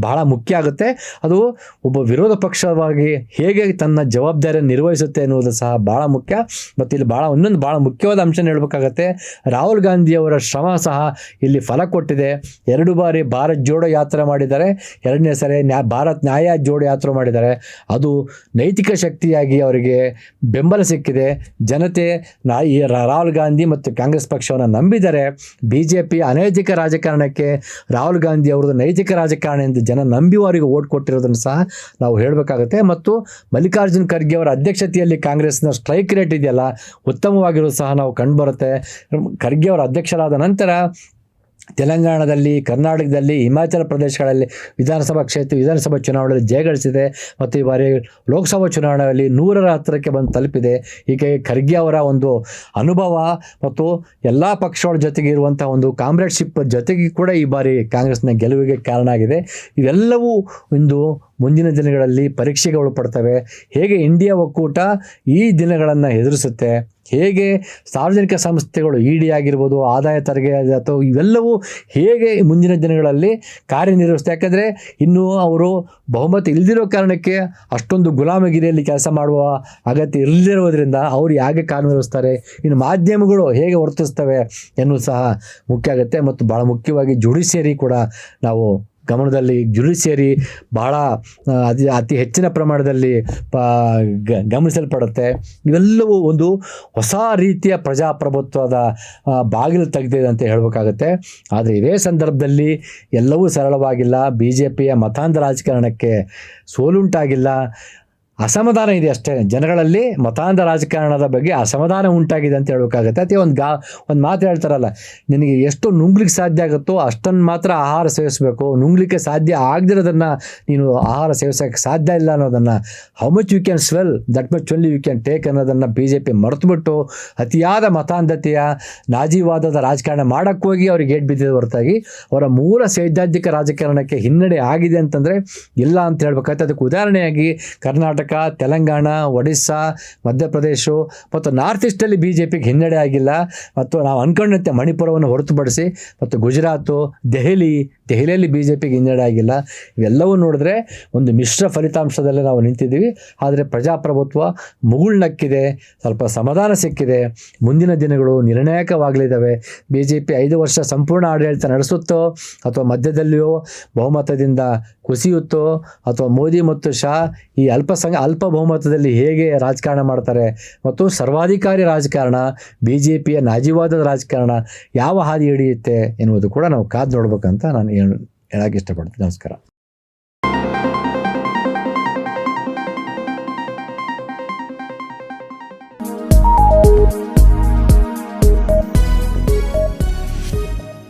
ಬಹಳ ಮುಖ್ಯ ಆಗುತ್ತೆ. ಅದು ಒಬ್ಬ ವಿರೋಧ ಪಕ್ಷವಾಗಿ ಹೇಗೆ ತನ್ನ ಜವಾಬ್ದಾರಿಯನ್ನು ನಿರ್ವಹಿಸುತ್ತೆ ಎನ್ನುವುದು ಸಹ ಬಹಳ ಮುಖ್ಯ, ಮತ್ತು ಇಲ್ಲಿ ಭಾಳ ಒಂದೊಂದು ಭಾಳ ಮುಖ್ಯವಾದ ಅಂಶ ಹೇಳಬೇಕಾಗತ್ತೆ. ರಾಹುಲ್ ಗಾಂಧಿಯವರ ಶ್ರಮ ಸಹ ಇಲ್ಲಿ ಫಲ ಕೊಟ್ಟಿದೆ. ಎರಡು ಬಾರಿ ಭಾರತ್ ಜೋಡೋ ಯಾತ್ರೆ ಮಾಡಿದ್ದಾರೆ. ಎರಡನೇ ಸರಿ ನ್ಯಾ, ಭಾರತ್ ನ್ಯಾಯ ಜೋಡೋ ಯಾತ್ರೆ ಮಾಡಿದ್ದಾರೆ. ಅದು ನೈತಿಕ ಶಕ್ತಿಯಾಗಿ ಅವರಿಗೆ ಬೆಂಬಲ ಸಿಕ್ಕಿದೆ. ಜನತೆ ಈ ರಾಹುಲ್ ಗಾಂಧಿ ಮತ್ತು ಕಾಂಗ್ರೆಸ್ ಪಕ್ಷವನ್ನು ನಂಬಿದ್ದಾರೆ ಬಿ ಜೆ ಪಿ ಅನೈತಿಕ ರಾಜಕಾರಣಕ್ಕೆ ರಾಹುಲ್ ಗಾಂಧಿ ಅವರದ್ದು ನೈತಿಕ ರಾಜಕಾರಣ ಎಂದು ಜನ ನಂಬಿ ಅವರಿಗೆ ಓಟ್ ಕೊಟ್ಟಿರೋದನ್ನು ಸಹ ನಾವು ಹೇಳಬೇಕಾಗುತ್ತೆ. ಮತ್ತು ಮಲ್ಲಿಕಾರ್ಜುನ್ ಖರ್ಗೆ ಅವರ ಅಧ್ಯಕ್ಷತೆಯಲ್ಲಿ ಕಾಂಗ್ರೆಸ್ನ ಸ್ಟ್ರೈಕ್ ರೇಟ್ ಇದೆಯಲ್ಲ ಉತ್ತಮವಾಗಿರೋದು ಸಹ ನಾವು ಕಂಡುಬರುತ್ತೆ. ಖರ್ಗೆ ಅವರ ಅಧ್ಯಕ್ಷರಾದ ನಂತರ ತೆಲಂಗಾಣದಲ್ಲಿ, ಕರ್ನಾಟಕದಲ್ಲಿ, ಹಿಮಾಚಲ ಪ್ರದೇಶಗಳಲ್ಲಿ ವಿಧಾನಸಭಾ ಕ್ಷೇತ್ರ, ವಿಧಾನಸಭಾ ಚುನಾವಣೆಯಲ್ಲಿ ಜಯಗಳಿಸಿದೆ ಮತ್ತು ಈ ಬಾರಿ ಲೋಕಸಭಾ ಚುನಾವಣೆಯಲ್ಲಿ ನೂರರ ಹತ್ತಿರಕ್ಕೆ ಬಂದು ತಲುಪಿದೆ. ಹೀಗೆ ಖರ್ಗೆ ಅವರ ಒಂದು ಅನುಭವ ಮತ್ತು ಎಲ್ಲ ಪಕ್ಷಗಳ ಜೊತೆಗೆ ಇರುವಂಥ ಒಂದು ಕಾಮ್ರೇಡ್ಶಿಪ್ ಜೊತೆಗೆ ಕೂಡ ಈ ಬಾರಿ ಕಾಂಗ್ರೆಸ್ನ ಗೆಲುವಿಗೆ ಕಾರಣ ಆಗಿದೆ ಇವೆಲ್ಲವೂ ಒಂದು ಮುಂದಿನ ದಿನಗಳಲ್ಲಿ ಪರೀಕ್ಷೆಗೆ ಒಳಪಡ್ತವೆ. ಹೇಗೆ ಇಂಡಿಯಾ ಒಕ್ಕೂಟ ಈ ದಿನಗಳನ್ನು ಎದುರಿಸುತ್ತೆ? ಹೇಗೆ ಸಾರ್ವಜನಿಕ ಸಂಸ್ಥೆಗಳು ಇ ಡಿ ಆಗಿರ್ಬೋದು, ಆದಾಯ ತೆರಿಗೆ ಅಥವಾ ಇವೆಲ್ಲವೂ ಹೇಗೆ ಮುಂದಿನ ದಿನಗಳಲ್ಲಿ ಕಾರ್ಯನಿರ್ವಹಿಸುತ್ತೆ? ಯಾಕಂದರೆ ಇನ್ನು ಅವರು ಬಹುಮತ ಇಲ್ಲದಿರೋ ಕಾರಣಕ್ಕೆ ಅಷ್ಟೊಂದು ಗುಲಾಮಗಿರಿಯಲ್ಲಿ ಕೆಲಸ ಮಾಡುವ ಅಗತ್ಯ ಇಲ್ಲದಿರೋದ್ರಿಂದ ಅವರು ಹೇಗೆ ಕಾರ್ಯನಿರ್ವಹಿಸ್ತಾರೆ? ಇನ್ನು ಮಾಧ್ಯಮಗಳು ಹೇಗೆ ವರ್ತಿಸ್ತವೆ ಎನ್ನುವುದು ಸಹ ಮುಖ್ಯ ಆಗುತ್ತೆ. ಮತ್ತು ಭಾಳ ಮುಖ್ಯವಾಗಿ ಜುಡಿಷಿಯರಿ ಕೂಡ ನಾವು ಗಮನದಲ್ಲಿ ಜುಡಿಷಿಯರಿ ಬಹಳ ಅತಿ ಅತಿ ಹೆಚ್ಚಿನ ಪ್ರಮಾಣದಲ್ಲಿ ಪ ಗಮನಿಸಲ್ಪಡುತ್ತೆ. ಇವೆಲ್ಲವೂ ಒಂದು ಹೊಸ ರೀತಿಯ ಪ್ರಜಾಪ್ರಭುತ್ವದ ಬಾಗಿಲು ತೆಗೆದಿದೆ ಅಂತ ಹೇಳಬೇಕಾಗುತ್ತೆ. ಆದರೆ ಇದೇ ಸಂದರ್ಭದಲ್ಲಿ ಎಲ್ಲವೂ ಸರಳವಾಗಿಲ್ಲ. ಬಿ ಜೆ ಪಿಯ ಮತಾಂಧ ರಾಜಕಾರಣಕ್ಕೆ ಸೋಲುಂಟಾಗಿಲ್ಲ. ಅಸಮಾಧಾನ ಇದೆ ಅಷ್ಟೇ. ಜನಗಳಲ್ಲಿ ಮತಾಂಧ ರಾಜಕಾರಣದ ಬಗ್ಗೆ ಅಸಮಾಧಾನ ಉಂಟಾಗಿದೆ ಅಂತ ಹೇಳಬೇಕಾಗತ್ತೆ. ಅದೇ ಒಂದು ಗಾ, ಒಂದು ಮಾತು ಹೇಳ್ತಾರಲ್ಲ, ನಿನಗೆ ಎಷ್ಟು ನುಂಗ್ಲಿಕ್ಕೆ ಸಾಧ್ಯ ಆಗುತ್ತೋ ಅಷ್ಟನ್ನು ಮಾತ್ರ ಆಹಾರ ಸೇವಿಸಬೇಕು. ನುಂಗ್ಲಿಕ್ಕೆ ಸಾಧ್ಯ ಆಗದಿರೋದನ್ನು ನೀನು ಆಹಾರ ಸೇವಿಸೋಕ್ಕೆ ಸಾಧ್ಯ ಇಲ್ಲ ಅನ್ನೋದನ್ನು how much you can swallow that much only you can take ಅನ್ನೋದನ್ನು ಬಿ ಜೆ ಪಿ ಮರೆತುಬಿಟ್ಟು ಅತಿಯಾದ ಮತಾಂಧತೆಯ, ನಾಜಿವಾದದ ರಾಜಕಾರಣ ಮಾಡೋಕ್ಕೋಗಿ ಅವ್ರಿಗೆ ಏಟ್ ಬಿದ್ದಿದೆ ಹೊರತಾಗಿ ಅವರ ಮೂಲ ಸೈದ್ಧಾಂತಿಕ ರಾಜಕಾರಣಕ್ಕೆ ಹಿನ್ನಡೆ ಆಗಿದೆ ಅಂತಂದರೆ ಇಲ್ಲ ಅಂತ ಹೇಳ್ಬೇಕಾಯ್ತು ಅದಕ್ಕೆ ಉದಾಹರಣೆಯಾಗಿ ಕರ್ನಾಟಕ ತೆಲಂಗಾಣ, ಒಡಿಸ್ಸಾ, ಮಧ್ಯಪ್ರದೇಶ ಮತ್ತು ನಾರ್ತ್ ಈಸ್ಟಲ್ಲಿ ಬಿ ಜೆ ಪಿಗೆ ಹಿನ್ನಡೆ ಆಗಿಲ್ಲ. ಮತ್ತು ನಾವು ಅಂದ್ಕೊಂಡಂತೆ ಮಣಿಪುರವನ್ನು ಹೊರತುಪಡಿಸಿ ಮತ್ತು ಗುಜರಾತು, ದೆಹಲಿ, ದೆಹಲಿಯಲ್ಲಿ ಬಿ ಜೆ ಪಿಗೆ ಹಿನ್ನಡೆ ಆಗಿಲ್ಲ. ಇವೆಲ್ಲವೂ ನೋಡಿದ್ರೆ ಒಂದು ಮಿಶ್ರ ಫಲಿತಾಂಶದಲ್ಲೇ ನಾವು ನಿಂತಿದ್ದೀವಿ. ಆದರೆ ಪ್ರಜಾಪ್ರಭುತ್ವ ಮುಗುಳ್ನಕ್ಕಿದೆ ಸ್ವಲ್ಪ ಸಮಾಧಾನ ಸಿಕ್ಕಿದೆ. ಮುಂದಿನ ದಿನಗಳು ನಿರ್ಣಾಯಕವಾಗಲಿದ್ದಾವೆ. ಬಿ ಜೆ ಪಿ ಐದು ವರ್ಷ ಸಂಪೂರ್ಣ ಆಡಳಿತ ನಡೆಸುತ್ತೋ ಅಥವಾ ಮಧ್ಯದಲ್ಲಿಯೋ ಬಹುಮತದಿಂದ ಕುಸಿಯುತ್ತೋ ಅಥವಾ ಮೋದಿ ಮತ್ತು ಶಾ ಈ ಅಲ್ಪ ಸಂಘ, ಅಲ್ಪ ಬಹುಮತದಲ್ಲಿ ಹೇಗೆ ರಾಜಕಾರಣ ಮಾಡ್ತಾರೆ ಮತ್ತು ಸರ್ವಾಧಿಕಾರಿ ರಾಜಕಾರಣ ಬಿ ಜೆ ಪಿಯ ನಾಜಿವಾದದ ರಾಜಕಾರಣ ಯಾವ ಹಾದಿ ಹಿಡಿಯುತ್ತೆ ಎನ್ನುವುದು ಕೂಡ ನಾವು ಕಾದು ನೋಡ್ಬೇಕಂತ ನಾನು ಹೇಳ- ಹೇಳಕ್ಕೆ ಇಷ್ಟಪಡ್ತೀನಿ. ನಮಸ್ಕಾರ.